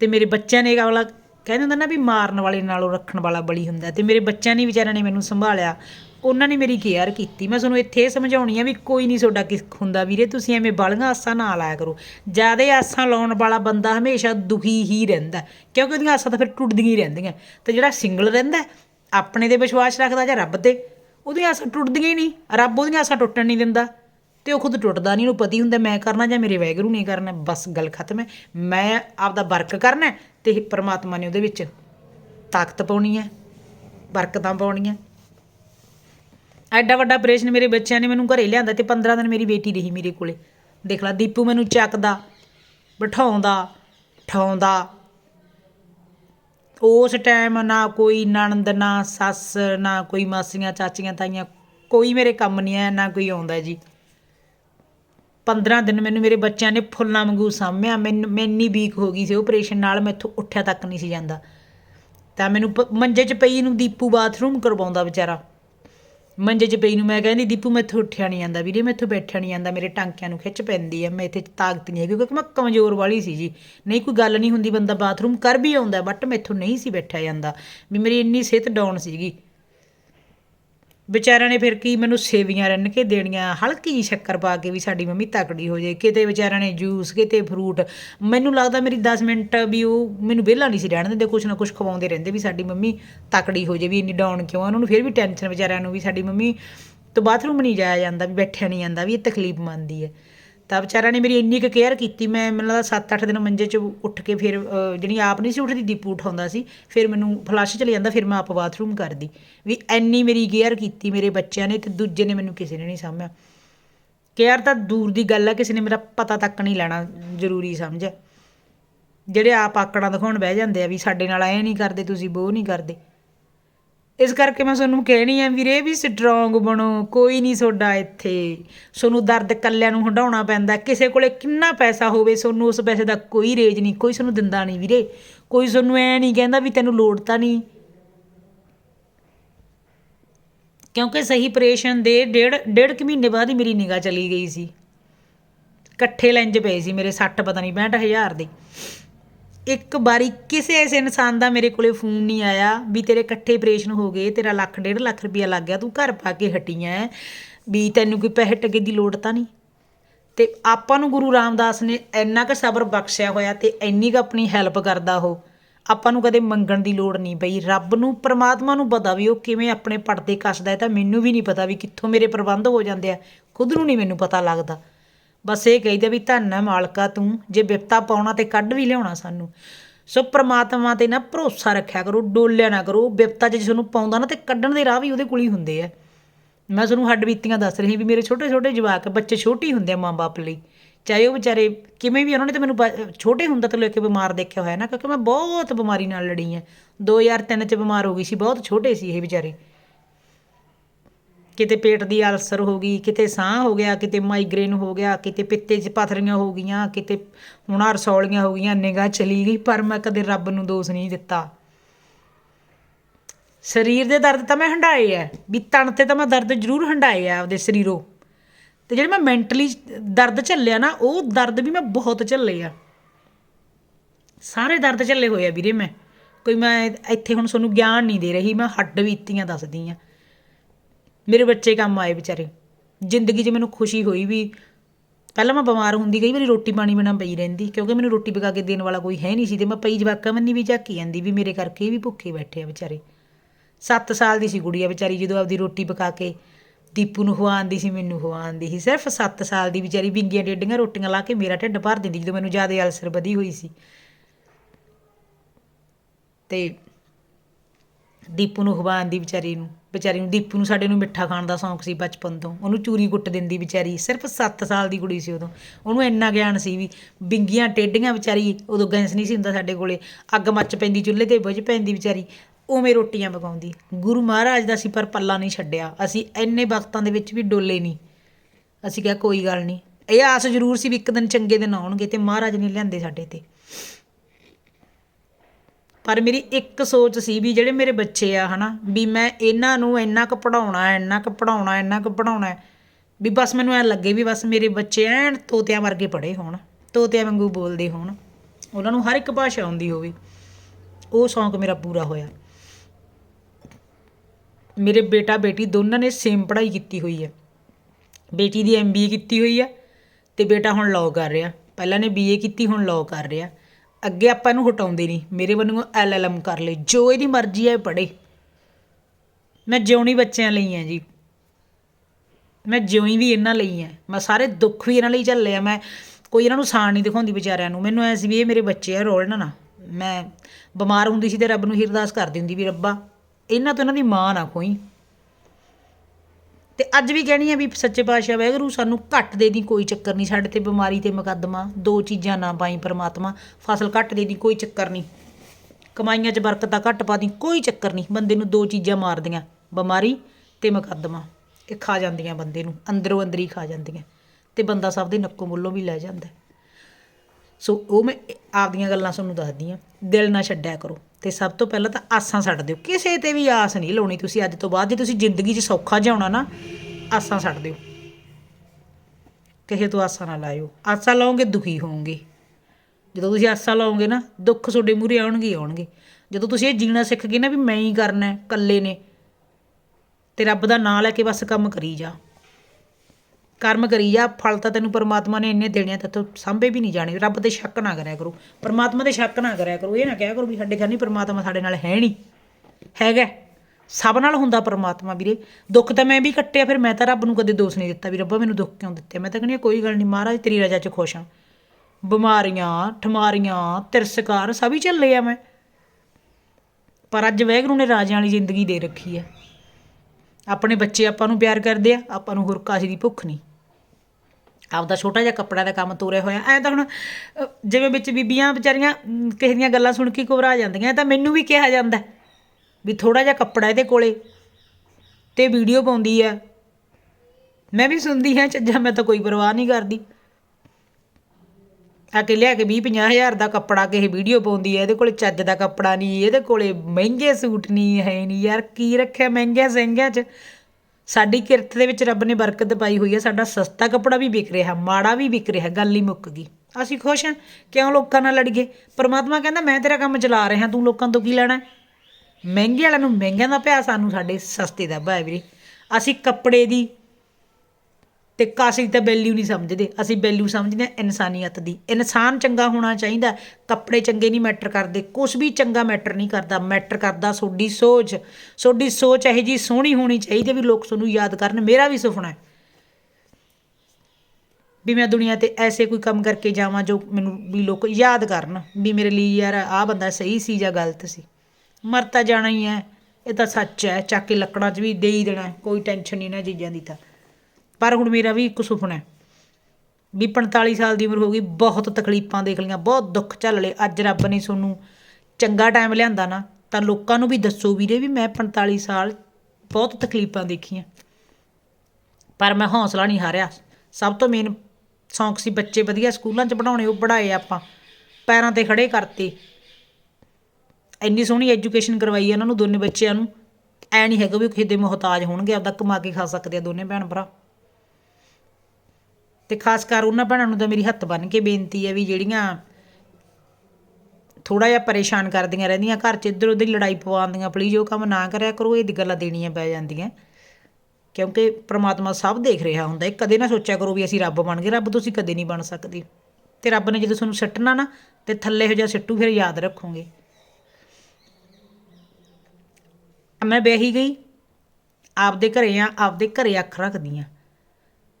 ਤੇ ਮੇਰੇ ਬੱਚਿਆਂ ਨੇ ਅਗਲਾ ਕਹਿੰਦੇ ਹੁੰਦਾ ਨਾ ਵੀ ਮਾਰਨ ਵਾਲੇ ਨਾਲੋਂ ਰੱਖਣ ਵਾਲਾ ਬਲੀ ਹੁੰਦਾ ਤੇ ਮੇਰੇ ਬੱਚਿਆਂ ਨੇ ਵਿਚਾਰਿਆਂ ਨੇ ਮੈਨੂੰ ਸੰਭਾਲਿਆ। ਉਹਨਾਂ ਨੇ ਮੇਰੀ ਕੇਅਰ ਕੀਤੀ। ਮੈਂ ਤੁਹਾਨੂੰ ਇੱਥੇ ਇਹ ਸਮਝਾਉਣੀ ਆ ਵੀ ਕੋਈ ਨਹੀਂ ਤੁਹਾਡਾ ਕਿਸ ਹੁੰਦਾ ਵੀਰੇ, ਤੁਸੀਂ ਐਵੇਂ ਬਾਲੀਆਂ ਆਸਾਂ ਨਾ ਲਾਇਆ ਕਰੋ। ਜ਼ਿਆਦਾ ਆਸਾਂ ਲਾਉਣ ਵਾਲਾ ਬੰਦਾ ਹਮੇਸ਼ਾ ਦੁਖੀ ਹੀ ਰਹਿੰਦਾ ਕਿਉਂਕਿ ਉਹਦੀਆਂ ਆਸਾਂ ਤਾਂ ਫਿਰ ਟੁੱਟਦੀਆਂ ਹੀ ਰਹਿੰਦੀਆਂ। ਤੇ ਜਿਹੜਾ ਸਿੰਗਲ ਰਹਿੰਦਾ ਆਪਣੇ ਤੇ ਵਿਸ਼ਵਾਸ ਰੱਖਦਾ ਜਾਂ ਰੱਬ ਤੇ, ਉਹਦੀਆਂ ਆਸਾਂ ਟੁੱਟਦੀਆਂ ਹੀ ਨਹੀਂ। ਰੱਬ ਉਹਦੀਆਂ ਆਸਾਂ ਟੁੱਟਣ ਨਹੀਂ ਦਿੰਦਾ। ਤੇ ਉਹ ਖੁਦ ਟੁੱਟਦਾ ਨਹੀਂ, ਉਹਨੂੰ ਪਤੀ ਹੁੰਦਾ ਮੈਂ ਕਰਨਾ ਜਾਂ ਮੇਰੇ ਵੈਗਰੂ ਨਹੀਂ ਕਰਨਾ। ਬਸ ਗੱਲ ਖਤਮ ਹੈ। ਮੈਂ ਆਪਦਾ ਵਰਕ ਕਰਨਾ ਤੇ ਪਰਮਾਤਮਾ ਨੇ ਉਹਦੇ ਵਿੱਚ ਤਾਕਤ ਪਾਉਣੀ ਹੈ, ਬਰਕਤਾਂ ਪਾਉਣੀਆਂ। ਐਡਾ ਵੱਡਾ ਆਪਰੇਸ਼ਨ ਮੇਰੇ ਬੱਚਿਆਂ ਨੇ ਮੈਨੂੰ ਘਰੇ ਲਿਆਂਦਾ ਤੇ 15 ਦਿਨ ਮੇਰੀ ਬੇਟੀ ਰਹੀ ਮੇਰੇ ਕੋਲੇ। ਦੇਖ ਲਾ, ਦੀਪੂ ਮੈਨੂੰ ਚੱਕਦਾ, ਬਿਠਾਉਂਦਾ, ਠਾਉਂਦਾ। ਉਸ ਟਾਈਮ ਨਾ ਕੋਈ ਨਣਦ, ਨਾ ਸੱਸ, ਨਾ ਕੋਈ ਮਾਸੀਆਂ, ਚਾਚੀਆਂ, ਤਾਈਆਂ, ਕੋਈ ਮੇਰੇ ਕੰਮ ਨਹੀਂ ਆਇਆ, ਨਾ ਕੋਈ ਆਉਂਦਾ ਜੀ। 15 ਦਿਨ ਮੈਨੂੰ ਮੇਰੇ ਬੱਚਿਆਂ ਨੇ ਫੁੱਲਾਂ ਵਾਂਗੂ ਸਾਂਭਿਆ। ਮੈਨੂੰ ਮੈਂ ਇੰਨੀ ਵੀਕ ਹੋ ਗਈ ਸੀ ਉਹ ਆਪਰੇਸ਼ਨ ਨਾਲ, ਮੈਥੋਂ ਉੱਠਿਆ ਤੱਕ ਨਹੀਂ ਸੀ ਜਾਂਦਾ। ਤਾਂ ਮੈਨੂੰ ਪ- ਮੰਜੇ 'ਚ ਪਈ ਨੂੰ ਦੀਪੂ ਬਾਥਰੂਮ ਕਰਵਾਉਂਦਾ ਵਿਚਾਰਾ। ਮੰਜੇ 'ਚ ਪਈ ਨੂੰ ਮੈਂ ਕਹਿੰਦੀ, ਦੀਪੂ, ਮੈਥੋਂ ਉੱਠਿਆ ਨਹੀਂ ਜਾਂਦਾ ਵੀਰੇ, ਮੈਥੋਂ ਬੈਠਿਆ ਨਹੀਂ ਜਾਂਦਾ, ਮੇਰੇ ਟਾਂਕਿਆਂ ਨੂੰ ਖਿੱਚ ਪੈਂਦੀ ਹੈ ਮੈਂ ਇੱਥੇ ਤਾਕਤ ਨਹੀਂ ਹੈਗੀ, ਕਿਉਂਕਿ ਮੈਂ ਕਮਜ਼ੋਰ ਵਾਲੀ ਸੀ ਜੀ। ਨਹੀਂ, ਕੋਈ ਗੱਲ ਨਹੀਂ ਹੁੰਦੀ, ਬੰਦਾ ਬਾਥਰੂਮ ਕਰ ਵੀ ਆਉਂਦਾ ਬਟ ਮੈਥੋਂ ਨਹੀਂ ਸੀ ਬੈਠਿਆ ਜਾਂਦਾ। ਵੀ ਮੇਰੀ ਇੰਨੀ ਸਿਹਤ ਡਾਊਨ ਸੀਗੀ। ਵਿਚਾਰਿਆਂ ਨੇ ਫਿਰ ਕੀ ਮੈਨੂੰ ਸੇਵੀਆਂ ਰੰਨ ਕੇ ਦੇਣੀਆਂ, ਹਲਕੀ ਜਿਹੀ ਸ਼ੱਕਰ ਪਾ ਕੇ ਵੀ ਸਾਡੀ ਮੰਮੀ ਤਕੜੀ ਹੋ ਜਾਏ। ਕਿਤੇ ਵਿਚਾਰਿਆਂ ਨੇ ਜੂਸ, ਕਿਤੇ ਫਰੂਟ ਮੈਨੂੰ ਲੱਗਦਾ ਮੇਰੀ 10 ਮਿੰਟ ਵੀ ਉਹ ਮੈਨੂੰ ਵਿਹਲਾ ਨਹੀਂ ਸੀ ਰਹਿਣ ਦਿੰਦੇ, ਕੁਛ ਨਾ ਕੁਛ ਖਵਾਉਂਦੇ ਰਹਿੰਦੇ ਵੀ ਸਾਡੀ ਮੰਮੀ ਤਕੜੀ ਹੋ ਜਾਏ ਵੀ ਇੰਨੀ ਡਾਊਨ ਕਿਉਂ ਉਹਨਾਂ ਨੂੰ ਫਿਰ ਵੀ ਟੈਨਸ਼ਨ ਵਿਚਾਰਿਆਂ ਨੂੰ ਵੀ ਸਾਡੀ ਮੰਮੀ ਤੋਂ ਬਾਥਰੂਮ ਨਹੀਂ ਜਾਇਆ ਜਾਂਦਾ, ਵੀ ਬੈਠਿਆ ਨਹੀਂ ਜਾਂਦਾ, ਵੀ ਇਹ ਤਕਲੀਫ ਮੰਨਦੀ ਹੈ। ਤਾਂ ਵਿਚਾਰਿਆਂ ਨੇ ਮੇਰੀ ਇੰਨੀ ਕੁ ਕੇਅਰ ਕੀਤੀ। ਮੈਂ ਮੈਨੂੰ ਲੱਗਦਾ 7-8 ਦਿਨ ਮੰਜੇ 'ਚ ਉੱਠ ਕੇ ਫਿਰ ਜਿਹੜੀ ਆਪ ਨਹੀਂ ਸੀ ਉੱਠਦੀ, ਦੀਪੂ ਉਠਾਉਂਦਾ ਸੀ। ਫਿਰ ਮੈਨੂੰ ਫਲੱਸ਼ ਚਲੇ ਜਾਂਦਾ, ਫਿਰ ਮੈਂ ਆਪ ਬਾਥਰੂਮ ਕਰਦੀ। ਵੀ ਐਨੀ ਮੇਰੀ ਕੇਅਰ ਕੀਤੀ ਮੇਰੇ ਬੱਚਿਆਂ ਨੇ ਤੇ ਦੂਜੇ ਨੇ ਮੈਨੂੰ ਕਿਸੇ ਨੇ ਨਹੀਂ ਸਾਂਭਿਆ। ਕੇਅਰ ਤਾਂ ਦੂਰ ਦੀ ਗੱਲ ਹੈ ਕਿਸੇ ਨੇ ਮੇਰਾ ਪਤਾ ਤੱਕ ਨਹੀਂ ਲੈਣਾ, ਜ਼ਰੂਰੀ ਸਮਝਿਆ। ਜਿਹੜੇ ਆਪ ਆਕੜਾਂ ਦਿਖਾਉਣ ਬਹਿ ਜਾਂਦੇ ਆ ਵੀ ਸਾਡੇ ਨਾਲ ਐ ਨਹੀਂ ਕਰਦੇ, ਤੁਸੀਂ ਬੋ ਨਹੀਂ ਕਰਦੇ। ਇਸ ਕਰਕੇ ਮੈਂ ਤੁਹਾਨੂੰ ਕਹਿਣੀ ਆ, ਵੀਰੇ ਵੀ ਸਟਰੋਂਗ ਬਣੋ, ਕੋਈ ਨਹੀਂ ਤੁਹਾਡਾ ਇੱਥੇ। ਤੁਹਾਨੂੰ ਦਰਦ ਕੱਲਿਆਂ ਨੂੰ ਹੰਡਾਉਣਾ ਪੈਂਦਾ, ਕਿਸੇ ਕੋਲੇ ਕਿੰਨਾ ਪੈਸਾ ਹੋਵੇ ਤੁਹਾਨੂੰ ਉਸ ਪੈਸੇ ਦਾ ਕੋਈ ਰੇਜ ਨਹੀਂ, ਕੋਈ ਤੁਹਾਨੂੰ ਦਿੰਦਾ ਨਹੀਂ ਵੀਰੇ। ਕੋਈ ਤੁਹਾਨੂੰ ਐ ਨਹੀਂ ਕਹਿੰਦਾ ਵੀ ਤੈਨੂੰ ਲੋੜ ਤਾਂ ਨਹੀਂ। ਕਿਉਂਕਿ ਸਹੀ ਆਪਰੇਸ਼ਨ ਦੇ ਡੇਢ ਡੇਢ ਕੁ ਮਹੀਨੇ ਬਾਅਦ ਹੀ ਮੇਰੀ ਨਿਗਾਹ ਚਲੀ ਗਈ ਸੀ। ਇਕੱਠੇ ਲੈਂਜ ਪਏ ਸੀ ਮੇਰੇ 60 ਪਤਾ ਨਹੀਂ 65 ਹਜ਼ਾਰ ਦੇ। ਇੱਕ ਵਾਰੀ ਕਿਸੇ ਐਸੇ ਇਨਸਾਨ ਦਾ ਮੇਰੇ ਕੋਲੇ ਫੋਨ ਨਹੀਂ ਆਇਆ ਵੀ ਤੇਰੇ ਇਕੱਠੇ ਆਪਰੇਸ਼ਨ ਹੋ ਗਏ ਤੇਰਾ ਲੱਖ ਡੇਢ ਲੱਖ ਰੁਪਇਆ ਲੱਗ ਗਿਆ ਤੂੰ ਘਰ ਪਾ ਕੇ ਹਟੀ ਹੈ, ਵੀ ਤੈਨੂੰ ਕੋਈ ਪੈਸੇ ਟਕੇ ਦੀ ਲੋੜ ਤਾਂ ਨਹੀਂ। ਤੇ ਆਪਾਂ ਨੂੰ ਗੁਰੂ ਰਾਮਦਾਸ ਨੇ ਇੰਨਾ ਕੁ ਸਬਰ ਬਖਸ਼ਿਆ ਹੋਇਆ ਤੇ ਇੰਨੀ ਕੁ ਆਪਣੀ ਹੈਲਪ ਕਰਦਾ ਉਹ। ਆਪਾਂ ਨੂੰ ਕਦੇ ਮੰਗਣ ਦੀ ਲੋੜ ਨਹੀਂ ਪਈ। ਰੱਬ ਨੂੰ ਪਰਮਾਤਮਾ ਨੂੰ ਪਤਾ ਵੀ ਉਹ ਕਿਵੇਂ ਆਪਣੇ ਪਰਦੇ ਕੱਸਦਾ ਹੈ ਤਾਂ ਮੈਨੂੰ ਵੀ ਨਹੀਂ ਪਤਾ ਵੀ ਕਿੱਥੋਂ ਮੇਰੇ ਪ੍ਰਬੰਧ ਹੋ ਜਾਂਦੇ ਆ। ਖੁਦ ਨੂੰ ਨਹੀਂ ਮੈਨੂੰ ਪਤਾ ਲੱਗਦਾ। ਬਸ ਇਹ ਕਹੀਦਾ ਵੀ ਧੰਨ ਹੈ ਮਾਲਕਾ ਤੂੰ, ਜੇ ਬਿਪਤਾ ਪਾਉਣਾ ਤੇ ਕੱਢ ਵੀ ਲਿਆਉਣਾ ਸਾਨੂੰ। ਸੋ ਪ੍ਰਮਾਤਮਾ ਤੇ ਨਾ ਭਰੋਸਾ ਰੱਖਿਆ ਕਰੋ, ਡੋਲਿਆ ਨਾ ਕਰੋ ਬਿਪਤਾ ਜੇ ਤੁਹਾਨੂੰ ਪਾਉਂਦਾ ਨਾ ਤੇ ਕੱਢਣ ਦੇ ਰਾਹ ਵੀ ਉਹਦੇ ਕੋਲ ਹੀ ਹੁੰਦੇ ਆ। ਮੈਂ ਤੁਹਾਨੂੰ ਹੱਡ ਬੀਤੀਆਂ ਦੱਸ ਰਹੀ ਵੀ ਮੇਰੇ ਛੋਟੇ ਛੋਟੇ ਜਵਾਕ, ਬੱਚੇ ਛੋਟੇ ਹੀ ਹੁੰਦੇ ਆ ਮਾਂ-ਬਾਪ ਲਈ। ਚਾਹੇ ਉਹ ਵਿਚਾਰੇ ਕਿਵੇਂ ਵੀ ਉਹਨਾਂ ਨੇ ਤਾਂ ਮੈਨੂੰ ਬ- ਛੋਟੇ ਹੁੰਦਾ ਤੋਂ ਲੈ ਕੇ ਬਿਮਾਰ ਦੇਖਿਆ ਹੋਇਆ ਨਾ, ਕਿਉਂਕਿ ਮੈਂ ਬਹੁਤ ਬਿਮਾਰੀ ਨਾਲ ਲੜੀ ਆ 2003 ਚ ਬਿਮਾਰ ਹੋ ਗਈ ਸੀ, ਬਹੁਤ ਛੋਟੇ ਸੀ ਇਹ ਵਿਚਾਰੇ। ਕਿਤੇ ਪੇਟ ਦੀ ਅਲਸਰ ਹੋ ਗਈ, ਕਿਤੇ ਸਾਹ ਹੋ ਗਿਆ, ਕਿਤੇ ਮਾਈਗ੍ਰੇਨ ਹੋ ਗਿਆ, ਕਿਤੇ ਪਿੱਤੇ 'ਚ ਪਥਰੀਆਂ ਹੋ ਗਈਆਂ, ਕਿਤੇ ਹੁਣ ਰਸੌਲੀਆਂ ਹੋ ਗਈਆਂ, ਨਿਗਾਹ ਚਲੀ ਗਈ, ਪਰ ਮੈਂ ਕਦੇ ਰੱਬ ਨੂੰ ਦੋਸ਼ ਨਹੀਂ ਦਿੱਤਾ। ਸਰੀਰ ਦੇ ਦਰਦ ਤਾਂ ਮੈਂ ਹੰਡਾਏ ਆ, ਵੀ ਤਣ ਤੇ ਤਾਂ ਮੈਂ ਦਰਦ ਜ਼ਰੂਰ ਹੰਡਾਏ ਆ ਆਪਦੇ ਸਰੀਰੋਂ। ਤੇ ਜਿਹੜੇ ਮੈਂ ਮੈਂਟਲੀ ਦਰਦ ਝੱਲਿਆ ਨਾ, ਉਹ ਦਰਦ ਵੀ ਮੈਂ ਬਹੁਤ ਝੱਲੇ ਆ। ਸਾਰੇ ਦਰਦ ਝੱਲੇ ਹੋਏ ਆ ਵੀਰੇ ਮੈਂ। ਕੋਈ ਮੈਂ ਇੱਥੇ ਹੁਣ ਤੁਹਾਨੂੰ ਗਿਆਨ ਨਹੀਂ ਦੇ ਰਹੀ, ਮੈਂ ਹੱਡ ਬੀਤੀਆਂ ਦੱਸਦੀ ਆ। ਮੇਰੇ ਬੱਚੇ ਕੰਮ ਆਏ ਵਿਚਾਰੇ। ਜ਼ਿੰਦਗੀ 'ਚ ਮੈਨੂੰ ਖੁਸ਼ੀ ਹੋਈ ਵੀ ਪਹਿਲਾਂ ਮੈਂ ਬਿਮਾਰ ਹੁੰਦੀ ਕਈ ਵਾਰੀ ਰੋਟੀ ਪਾਣੀ ਬਿਨਾਂ ਪਈ ਰਹਿੰਦੀ, ਕਿਉਂਕਿ ਮੈਨੂੰ ਰੋਟੀ ਪਕਾ ਕੇ ਦੇਣ ਵਾਲਾ ਕੋਈ ਹੈ ਨਹੀਂ ਸੀ ਤੇ ਮੈਂ ਪਈ ਜਵਾਕਾਂ ਮੰਨੀ ਵੀ ਝਾਕੀ ਜਾਂਦੀ ਵੀ ਮੇਰੇ ਕਰਕੇ ਇਹ ਵੀ ਭੁੱਖੇ ਬੈਠੇ ਆ ਵਿਚਾਰੇ। 7 ਸਾਲ ਦੀ ਸੀ ਗੁੜੀਆ ਵਿਚਾਰੀ ਜਦੋਂ ਆਪਦੀ ਰੋਟੀ ਪਕਾ ਕੇ ਦੀਪੂ ਨੂੰ ਖਵਾਉਂਦੀ ਸੀ, ਮੈਨੂੰ ਖਵਾਉਂਦੀ ਸੀ। ਸਿਰਫ 7 ਸਾਲ ਦੀ ਵਿਚਾਰੀ ਵਿੰਗੀਆਂ ਡੇਡੀਆਂ ਰੋਟੀਆਂ ਲਾ ਕੇ ਮੇਰਾ ਢਿੱਡ ਭਰ ਦਿੰਦੀ ਜਦੋਂ ਮੈਨੂੰ ਜ਼ਿਆਦਾ ਅਲਸਰ ਵਧੀ ਹੋਈ ਸੀ। ਤੇ ਦੀਪੂ ਨੂੰ ਖਵਾਉਂਦੀ ਵਿਚਾਰੀ ਨੂੰ। ਵਿਚਾਰੀ ਨੂੰ ਦੀਪੂ ਨੂੰ ਸਾਡੇ ਨੂੰ ਮਿੱਠਾ ਖਾਣ ਦਾ ਸ਼ੌਂਕ ਸੀ ਬਚਪਨ ਤੋਂ। ਉਹਨੂੰ ਚੂਰੀ ਕੁੱਟ ਦਿੰਦੀ ਵਿਚਾਰੀ। ਸਿਰਫ 7 ਸਾਲ ਦੀ ਕੁੜੀ ਸੀ ਉਦੋਂ। ਉਹਨੂੰ ਇੰਨਾ ਗਿਆਨ ਸੀ ਵੀ ਬਿੰਗੀਆਂ ਟੇਡੀਆਂ ਵਿਚਾਰੀ ਉਦੋਂ ਗੈਸ ਨਹੀਂ ਸੀ ਹੁੰਦਾ ਸਾਡੇ ਕੋਲੇ। ਅੱਗ ਮੱਚ ਪੈਂਦੀ, ਚੁੱਲ੍ਹੇ ਤੇ ਬੁਝ ਪੈਂਦੀ ਵਿਚਾਰੀ। ਉਵੇਂ ਰੋਟੀਆਂ ਪਕਾਉਂਦੀ। ਗੁਰੂ ਮਹਾਰਾਜ ਦਾ ਸੀ ਪਰ ਪੱਲਾ ਨਹੀਂ ਛੱਡਿਆ। ਅਸੀਂ ਇੰਨੇ ਵਕਤਾਂ ਦੇ ਵਿੱਚ ਵੀ ਡੋਲੇ ਨਹੀਂ। ਅਸੀਂ ਕਿਹਾ, ਕੋਈ ਗੱਲ ਨਹੀਂ। ਇਹ ਆਸ ਜ਼ਰੂਰ ਸੀ ਵੀ ਇੱਕ ਦਿਨ ਚੰਗੇ ਦਿਨ ਆਉਣਗੇ ਤੇ ਮਹਾਰਾਜ ਨੇ ਲਿਆਂਦੇ ਸਾਡੇ ਤੇ। ਪਰ ਮੇਰੀ ਇੱਕ ਸੋਚ ਸੀ ਵੀ ਜਿਹੜੇ ਮੇਰੇ ਬੱਚੇ ਆ, ਹਨਾ, ਵੀ ਮੈਂ ਇਹਨਾਂ ਨੂੰ ਇੰਨਾ ਕੁ ਪੜਾਉਣਾ ਹੈ, ਇੰਨਾ ਕੁ ਪੜਾਉਣਾ ਇੰਨਾ ਕੁ ਪੜਾਉਣਾ ਵੀ ਬਸ ਮੈਨੂੰ ਐ ਲੱਗੇ ਵੀ ਬਸ ਮੇਰੇ ਬੱਚੇ ਐਨ ਤੋਤਿਆਂ ਵਰਗੇ ਪੜੇ ਹੋਣ, ਤੋਤਿਆਂ ਵਾਂਗੂ ਬੋਲਦੇ ਹੋਣ, ਉਹਨਾਂ ਨੂੰ ਹਰ ਇੱਕ ਭਾਸ਼ਾ ਆਉਂਦੀ ਹੋਵੇ, ਉਹ ਸ਼ੌਂਕ ਮੇਰਾ ਪੂਰਾ ਹੋਇਆ। ਮੇਰੇ ਬੇਟਾ ਬੇਟੀ ਦੋਨਾਂ ਨੇ ਸੇਮ ਪੜ੍ਹਾਈ ਕੀਤੀ ਹੋਈ ਹੈ। ਬੇਟੀ ਦੀ ਐਮਬੀਏ ਕੀਤੀ ਹੋਈ ਹੈ ਤੇ ਬੇਟਾ ਹੁਣ ਲਾਅ ਕਰ ਰਿਹਾ। ਪਹਿਲਾਂ ਨੇ ਬੀਏ ਕੀਤੀ, ਹੁਣ ਲਾਅ ਕਰ ਰਿਹਾ। ਅੱਗੇ ਆਪਾਂ ਇਹਨੂੰ ਹਟਾਉਂਦੇ ਨਹੀਂ। ਮੇਰੇ ਵੱਲੋਂ ਐਲਐਲਐਮ ਕਰ ਲੈ ਜੋ ਇਹਦੀ ਮਰਜ਼ੀ ਹੈ ਪੜ੍ਹੇ। ਮੈਂ ਜਿਉਣੀ ਬੱਚਿਆਂ ਲਈ ਹੈ ਜੀ। ਮੈਂ ਜਿਉਈ ਵੀ ਇਹਨਾਂ ਲਈ ਹੈ। ਮੈਂ ਸਾਰੇ ਦੁੱਖ ਵੀ ਇਹਨਾਂ ਲਈ ਝੱਲੇ ਆ। ਮੈਂ ਕੋਈ ਇਹਨਾਂ ਨੂੰ ਸਾਣ ਨਹੀਂ ਦਿਖਾਉਂਦੀ ਵਿਚਾਰਿਆਂ ਨੂੰ। ਮੈਨੂੰ ਐ ਸੀ ਵੀ ਇਹ ਮੇਰੇ ਬੱਚੇ ਆ, ਰੋਲਣ ਨਾ। ਮੈਂ ਬਿਮਾਰ ਹੁੰਦੀ ਸੀ ਤੇ ਰੱਬ ਨੂੰ ਹੀ ਅਰਦਾਸ ਕਰਦੀ ਹੁੰਦੀ ਵੀ ਰੱਬਾ, ਇਹਨਾਂ ਤੋਂ ਇਹਨਾਂ ਦੀ ਮਾਂ ਨਾ ਕੋਈ ਤੇ ਅੱਜ ਵੀ ਕਹਿਣੀ ਆ ਵੀ ਸੱਚੇ ਪਾਤਸ਼ਾਹ ਵਾਹਿਗੁਰੂ ਸਾਨੂੰ ਘੱਟ ਦੇ ਦੀ ਕੋਈ ਚੱਕਰ ਨਹੀਂ, ਸਾਡੇ ਤੇ ਬਿਮਾਰੀ ਤੇ ਮੁਕੱਦਮਾ, ਦੋ ਚੀਜ਼ਾਂ ਨਾ ਪਾਈ ਪ੍ਰਮਾਤਮਾ, ਫਸਲ ਘੱਟ ਦੇ ਦੀ ਕੋਈ ਚੱਕਰ ਨਹੀਂ। ਕਮਾਈਆਂ 'ਚ ਬਰਕਤਾਂ ਘੱਟ ਪਾ ਦੀ ਕੋਈ ਚੱਕਰ ਨਹੀਂ, ਬੰਦੇ ਨੂੰ ਦੋ ਚੀਜ਼ਾਂ ਮਾਰਦੀਆਂ, ਬਿਮਾਰੀ ਤੇ ਮੁਕੱਦਮਾ, ਇਹ ਖਾ ਜਾਂਦੀਆਂ ਬੰਦੇ ਨੂੰ, ਅੰਦਰੋਂ ਅੰਦਰ ਹੀ ਖਾ ਜਾਂਦੀਆਂ ਤੇ ਬੰਦਾ ਸਭ ਦੇ ਨੱਕੋ ਮੁੱਲੋਂ ਵੀ ਲੈ ਜਾਂਦਾ। ਸੋ ਉਹ ਮੈਂ ਆਪਦੀਆਂ ਗੱਲਾਂ ਤੁਹਾਨੂੰ ਦੱਸਦੀ ਆ ਦਿਲ ਨਾ ਛੱਡਿਆ ਕਰੋ ਤੇ ਸਭ ਤੋਂ ਪਹਿਲਾਂ ਤਾਂ ਆਸਾਂ ਛੱਡ ਦਿਓ। ਕਿਸੇ ਤੇ ਵੀ ਆਸ ਨਹੀਂ ਲਾਉਣੀ ਤੁਸੀਂ ਅੱਜ ਤੋਂ ਬਾਅਦ। ਜੇ ਤੁਸੀਂ ਜ਼ਿੰਦਗੀ 'ਚ ਸੌਖਾ ਜਿਉਣਾ ਨਾ ਆਸਾਂ ਛੱਡ ਦਿਓ। ਕਿਸੇ ਤੋਂ ਆਸਾਂ ਨਾ ਲਾਇਓ। ਆਸਾਂ ਲਾਓਗੇ ਦੁਖੀ ਹੋਵੋਗੇ। ਜਦੋਂ ਤੁਸੀਂ ਆਸਾਂ ਲਾਓਗੇ ਨਾ ਦੁੱਖ ਤੁਹਾਡੇ ਮੂਹਰੇ ਆਉਣਗੇ ਆਉਣਗੇ। ਜਦੋਂ ਤੁਸੀਂ ਇਹ ਜੀਣਾ ਸਿੱਖ ਗਏ ਨਾ ਵੀ ਮੈਂ ਹੀ ਕਰਨਾ ਹੈ, ਇਕੱਲੇ ਨੇ ਤੇ ਰੱਬ ਦਾ ਨਾਂ ਲੈ ਕੇ ਬਸ ਕੰਮ ਕਰੀ ਜਾ। ਕਰਮ ਕਰੀ ਜਾ ਫਲ ਤਾਂ ਤੈਨੂੰ ਪਰਮਾਤਮਾ ਨੇ ਇੰਨੇ ਦੇਣੇ ਆ ਤੇ ਤੂੰ ਸਾਂਭੇ ਵੀ ਨਹੀਂ ਜਾਣੇ। ਰੱਬ ਤੇ ਸ਼ੱਕ ਨਾ ਕਰਿਆ ਕਰੋ। ਪਰਮਾਤਮਾ ਤੇ ਸ਼ੱਕ ਨਾ ਕਰਿਆ ਕਰੋ। ਇਹ ਨਾ ਕਿਹਾ ਕਰੋ ਵੀ ਸਾਡੇ ਘਰ ਨਹੀਂ ਪਰਮਾਤਮਾ ਸਾਡੇ ਨਾਲ ਹੈ ਨਹੀਂ। ਹੈਗਾ। ਸਭ ਨਾਲ ਹੁੰਦਾ ਪਰਮਾਤਮਾ ਵੀਰੇ। ਦੁੱਖ ਤਾਂ ਮੈਂ ਵੀ ਕੱਟਿਆ ਫਿਰ ਮੈਂ ਤਾਂ ਰੱਬ ਨੂੰ ਕਦੇ ਦੋਸ਼ ਨਹੀਂ ਦਿੱਤਾ ਵੀ ਰੱਬਾ ਮੈਨੂੰ ਦੁੱਖ ਕਿਉਂ ਦਿੱਤੇ? ਮੈਂ ਤਾਂ ਕਹਿੰਦੀ ਹਾਂ, ਕੋਈ ਗੱਲ ਨਹੀਂ ਮਹਾਰਾਜ ਤੇਰੀ ਰਜ਼ਾ 'ਚ ਖੁਸ਼ ਹਾਂ। ਬਿਮਾਰੀਆਂ ਠਮਾਰੀਆਂ ਤਿਰਸਕਾਰ ਸਭ ਹੀ ਝੱਲੇ ਆ ਮੈਂ। ਪਰ ਅੱਜ ਵੈਗਰੂ ਨੇ ਰਾਜਿਆਂ ਵਾਲੀ ਜ਼ਿੰਦਗੀ ਦੇ ਰੱਖੀ ਹੈ ਆਪਣੇ ਬੱਚੇ ਆਪਾਂ ਨੂੰ ਪਿਆਰ ਕਰਦੇ ਆ ਆਪਾਂ ਨੂੰ ਹੋਰ ਕਾਸ਼ੀ ਦੀ ਭੁੱਖ ਨਹੀਂ। ਆਪਦਾ ਛੋਟਾ ਜਿਹਾ ਕੱਪੜਾ ਦਾ ਕੰਮ ਤੋਰਿਆ ਹੋਇਆ। ਐ ਤਾਂ ਹੁਣ ਅ, ਜਿਵੇਂ ਵਿੱਚ ਬੀਬੀਆਂ ਵਿਚਾਰੀਆਂ ਅਮ, ਕਿਸੇ ਦੀਆਂ ਗੱਲਾਂ ਸੁਣ ਕੇ ਘਬਰਾ ਜਾਂਦੀਆਂ ਇਹ ਤਾਂ ਮੈਨੂੰ ਵੀ ਕਿਹਾ ਜਾਂਦਾ ਵੀ ਥੋੜਾ ਜਿਹਾ ਕੱਪੜਾ ਇਹਦੇ ਕੋਲੇ ਤੇ ਵੀਡੀਓ ਪਾਉਂਦੀ ਆ ਮੈਂ ਵੀ ਸੁਣਦੀ ਹਾਂ ਚੱਜਾ ਮੈਂ ਤਾਂ ਕੋਈ ਪਰਵਾਹ ਨਹੀਂ ਕਰਦੀ। ਆ ਕੇ ਲਿਆ ਕੇ 20 50 ਹਜ਼ਾਰ ਦਾ ਕੱਪੜਾ ਕਿਸੇ ਵੀਡੀਓ ਪਾਉਂਦੀ ਹੈ ਇਹਦੇ ਕੋਲੇ ਚੱਜ ਦਾ ਕੱਪੜਾ ਨਹੀਂ ਇਹਦੇ ਕੋਲੇ ਮਹਿੰਗੇ ਸੂਟ ਨਹੀਂ ਹੈ ਨਹੀਂ ਯਾਰ ਕੀ ਰੱਖਿਆ ਮਹਿੰਗਿਆਂ ਸਹਿੰਗਿਆਂ 'ਚ? ਸਾਡੀ ਕਿਰਤ ਦੇ ਵਿੱਚ ਰੱਬ ਨੇ ਬਰਕਤ ਪਾਈ ਹੋਈ ਹੈ, ਸਾਡਾ ਸਸਤਾ ਕੱਪੜਾ ਵੀ ਵਿਕ ਰਿਹਾ, ਮਾੜਾ ਵੀ ਵਿਕ ਰਿਹਾ, ਗੱਲ ਹੀ ਮੁੱਕ ਗਈ। ਅਸੀਂ ਖੁਸ਼ ਹਾਂ, ਕਿਉਂ ਲੋਕਾਂ ਨਾਲ ਲੜੀਏ? ਪਰਮਾਤਮਾ ਕਹਿੰਦਾ, ਮੈਂ ਤੇਰਾ ਕੰਮ ਚਲਾ ਰਿਹਾ, ਤੂੰ ਲੋਕਾਂ ਤੋਂ ਕੀ ਲੈਣਾ? ਮਹਿੰਗੇ ਵਾਲਿਆਂ ਨੂੰ, ਮਹਿੰਗਿਆਂ ਦਾ ਭਿਆ ਸਾਨੂੰ ਸਾਡੇ ਸਸਤੇ ਦਾ ਭਾ ਵੀਰੇ। ਅਸੀਂ ਕੱਪੜੇ ਦੀ ਤੇ ਕਾਸੀ ਤਾਂ ਵੈਲਿਊ ਨਹੀਂ ਸਮਝਦੇ। ਅਸੀਂ ਵੈਲਿਊ ਸਮਝਦੇ ਹਾਂ ਇਨਸਾਨੀਅਤ ਦੀ। ਇਨਸਾਨ ਚੰਗਾ ਹੋਣਾ ਚਾਹੀਦਾ। ਕੱਪੜੇ ਚੰਗੇ ਨਹੀਂ ਮੈਟਰ ਕਰਦੇ। ਕੁਝ ਵੀ ਚੰਗਾ ਮੈਟਰ ਨਹੀਂ ਕਰਦਾ। ਮੈਟਰ ਕਰਦਾ ਤੁਹਾਡੀ ਸੋਚ। ਤੁਹਾਡੀ ਸੋਚ ਇਹੋ ਜੀ ਸੋਹਣੀ ਹੋਣੀ ਚਾਹੀਦੀ ਹੈ ਵੀ ਲੋਕ ਤੁਹਾਨੂੰ ਯਾਦ ਕਰਨ। ਮੇਰਾ ਵੀ ਸੁਪਨਾ ਹੈ। ਵੀ ਮੈਂ ਦੁਨੀਆ ਤੇ ਐਸੇ ਕੋਈ ਕੰਮ ਕਰਕੇ ਜਾਵਾਂ ਜੋ ਮੈਨੂੰ ਵੀ ਲੋਕ ਯਾਦ ਕਰਨ। ਵੀ ਮੇਰੇ ਲਈ ਯਾਰ ਆਹ ਬੰਦਾ ਸਹੀ ਸੀ ਜਾਂ ਗਲਤ ਸੀ। ਮਰ ਤਾਂ ਜਾਣਾ ਹੀ ਹੈ। ਇਹ ਤਾਂ ਸੱਚ ਹੈ। ਚੱਕ ਕੇ ਲੱਕੜਾਂ 'ਚ ਵੀ ਦੇ ਹੀ ਦੇਣਾ। ਕੋਈ ਟੈਨਸ਼ਨ ਨਹੀਂ ਇਹਨਾਂ ਚੀਜ਼ਾਂ ਦੀ ਤਾਂ। ਪਰ ਹੁਣ ਮੇਰਾ ਵੀ ਇੱਕ ਸੁਪਨਾ ਹੈ ਵੀ 45 ਸਾਲ ਦੀ ਉਮਰ ਹੋ ਗਈ, ਬਹੁਤ ਤਕਲੀਫਾਂ ਦੇਖ ਲਈਆਂ, ਬਹੁਤ ਦੁੱਖ ਝੱਲ ਲਏ। ਅੱਜ ਰੱਬ ਨੇ ਤੁਹਾਨੂੰ ਚੰਗਾ ਟਾਈਮ ਲਿਆਂਦਾ ਨਾ, ਤਾਂ ਲੋਕਾਂ ਨੂੰ ਵੀ ਦੱਸੋ ਵੀਰੇ ਵੀ ਮੈਂ 45 ਸਾਲ ਬਹੁਤ ਤਕਲੀਫਾਂ ਦੇਖੀਆਂ। ਪਰ ਮੈਂ ਹੌਸਲਾ ਨਹੀਂ ਹਾਰਿਆ। ਸਭ ਤੋਂ ਮੇਨ ਸ਼ੌਂਕ ਸੀ ਬੱਚੇ ਵਧੀਆ ਸਕੂਲਾਂ 'ਚ ਪੜਾਉਣੇ ਉਹ ਪੜਾਏ ਆਪਾਂ। ਪੈਰਾਂ ਤੇ ਖੜੇ ਕਰਤੇ। ਇੰਨੀ ਸੋਹਣੀ ਐਜੂਕੇਸ਼ਨ ਕਰਵਾਈ ਹੈ ਉਹਨਾਂ ਨੂੰ, ਦੋਨੇ ਬੱਚਿਆਂ ਨੂੰ। ਐ ਨਹੀਂ ਹੈਗਾ ਵੀ ਉਹ ਕਿਸੇ ਦੇ ਮੁਹਤਾਜ ਹੋਣਗੇ, ਆਪਦਾ ਕਮਾ ਕੇ ਖਾ ਸਕਦੇ ਆ ਦੋਨੇ ਭੈਣ ਭਰਾ। ਤੇ ਖਾਸ ਕਰ ਉਹਨਾਂ ਭੈਣਾਂ ਨੂੰ ਤਾਂ ਮੇਰੀ ਹੱਥ ਬੰਨ ਕੇ ਬੇਨਤੀ ਹੈ ਵੀ ਜਿਹੜੀਆਂ ਥੋੜਾ ਜਿਹਾ ਪਰੇਸ਼ਾਨ ਕਰਦੀਆਂ ਰਹਿੰਦੀਆਂ, ਘਰ 'ਚ ਇੱਧਰ ਉੱਧਰ ਲੜਾਈ ਪਵਾਉਂਦੀਆਂ ਪਲੀਜ਼ ਉਹ ਕੰਮ ਨਾ ਕਰਿਆ ਕਰੋ, ਇਹ ਗੱਲਾਂ ਦੇਣੀਆਂ ਪੈ ਜਾਂਦੀਆਂ। ਕਿਉਂਕਿ ਪ੍ਰਮਾਤਮਾ ਸਭ ਦੇਖ ਰਿਹਾ ਹੁੰਦਾ, ਇਹ ਕਦੇ ਨਾ ਸੋਚਿਆ ਕਰੋ ਵੀ ਅਸੀਂ ਰੱਬ ਬਣ ਗਏ, ਰੱਬ ਤੁਸੀਂ ਕਦੇ ਨਹੀਂ ਬਣ ਸਕਦੇ। ਤੇ ਰੱਬ ਨੇ ਜਦੋਂ ਤੁਹਾਨੂੰ ਸੱਟਣਾ ਨਾ, ਤੇ ਥੱਲੇ ਹੋ ਜਾ ਸਿੱਟੂ ਫਿਰ ਯਾਦ ਰੱਖੋਗੇ। ਮੈਂ ਵਿਆਹੀ ਗਈ, ਆਪਦੇ ਘਰੇ ਆ, ਆਪਦੇ ਘਰੇ ਅੱਖ ਰੱਖਦੀ ਆ।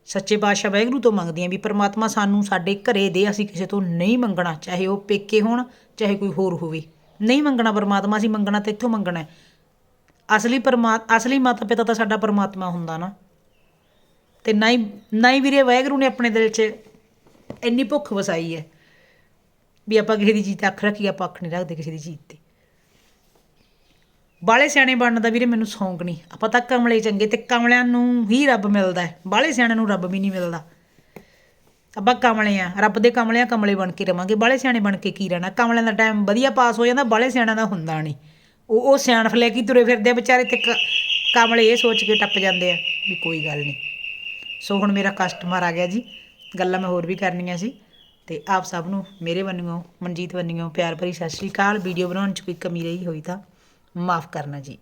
ਸੱਚੇ ਪਾਤਸ਼ਾਹ ਵਾਹਿਗੁਰੂ ਤੋਂ ਮੰਗਦੀ ਆ ਵੀ ਪ੍ਰਮਾਤਮਾ ਸਾਨੂੰ ਸਾਡੇ ਘਰੇ ਦੇ, ਅਸੀਂ ਕਿਸੇ ਤੋਂ ਨਹੀਂ ਮੰਗਣਾ, ਚਾਹੇ ਉਹ ਪੇਕੇ ਹੋਣ, ਚਾਹੇ ਕੋਈ ਹੋਰ ਹੋਵੇ। ਨਹੀਂ ਮੰਗਣਾ ਪ੍ਰਮਾਤਮਾ, ਅਸੀਂ ਮੰਗਣਾ ਤਾਂ ਇੱਥੋਂ ਮੰਗਣਾ ਅਸਲੀ ਪਰਮਾ, ਅਸਲੀ ਮਾਤਾ ਪਿਤਾ ਤਾਂ ਸਾਡਾ ਪਰਮਾਤਮਾ ਹੁੰਦਾ ਨਾ। ਤੇ ਨਾ ਹੀ ਨਾ ਹੀ ਵੀਰੇ ਵਾਹਿਗੁਰੂ ਨੇ ਆਪਣੇ ਦਿਲ 'ਚ ਇੰਨੀ ਭੁੱਖ ਵਸਾਈ ਹੈ ਵੀ ਆਪਾਂ ਕਿਸੇ ਦੀ ਚੀਜ਼ ਤੇ ਅੱਖ ਰੱਖੀ, ਆਪਾਂ ਅੱਖ ਨਹੀਂ ਰੱਖਦੇ ਕਿਸੇ ਦੀ ਚੀਜ਼ ਤੇ। ਬਾਲੇ ਸਿਆਣੇ ਬਣਨ ਦਾ ਵੀਰੇ ਮੈਨੂੰ ਸ਼ੌਂਕ ਨਹੀਂ। ਆਪਾਂ ਤਾਂ ਕਮਲੇ ਚੰਗੇ ਤੇ ਕਮਲਿਆਂ ਨੂੰ ਹੀ ਰੱਬ ਮਿਲਦਾ ਹੈ। ਬਾਲੇ ਸਿਆਣਿਆਂ ਨੂੰ ਰੱਬ ਵੀ ਨਹੀਂ ਮਿਲਦਾ। ਆਪਾਂ ਕਮਲੇ ਆ, ਰੱਬ ਦੇ ਕਮਲੇ ਆ, ਕਮਲੇ ਬਣ ਕੇ ਰਵਾਂਗੇ। ਬਾਲੇ ਸਿਆਣੇ ਬਣ ਕੇ ਕੀ ਰਹਿਣਾ? ਕਮਲਿਆਂ ਦਾ ਟਾਈਮ ਵਧੀਆ ਪਾਸ ਹੋ ਜਾਂਦਾ ਬਾਲੇ ਸਿਆਣਿਆਂ ਦਾ ਹੁੰਦਾ ਨਹੀਂ। ਉਹ ਉਹ ਸਿਆਣਫ ਲੈ ਕੇ ਤੁਰੇ ਫਿਰਦੇ ਆ ਵਿਚਾਰੇ ਤੇ ਕ- ਕਮਲੇ ਇਹ ਸੋਚ ਕੇ ਟੱਪ ਜਾਂਦੇ ਆ ਵੀ ਕੋਈ ਗੱਲ ਨਹੀਂ। ਸੋ ਹੁਣ ਮੇਰਾ ਕਸਟਮਰ ਆ ਗਿਆ ਜੀ। ਗੱਲਾਂ ਮੈਂ ਹੋਰ ਵੀ ਕਰਨੀਆਂ ਸੀ। ਤੇ ਆਪ ਸਭ ਨੂੰ, ਮੇਰੇ ਵੱਲੋਂ ਮਨਜੀਤ ਵੱਲੋਂ ਪਿਆਰ ਭਰੀ ਸਤਿ ਸ਼੍ਰੀ ਅਕਾਲ। ਵੀਡੀਓ ਬਣਾਉਣ 'ਚ ਕੋਈ ਕਮੀ ਰਹੀ ਹੋਈ ਤਾਂ ਮਾਫ ਕਰਨਾ ਜੀ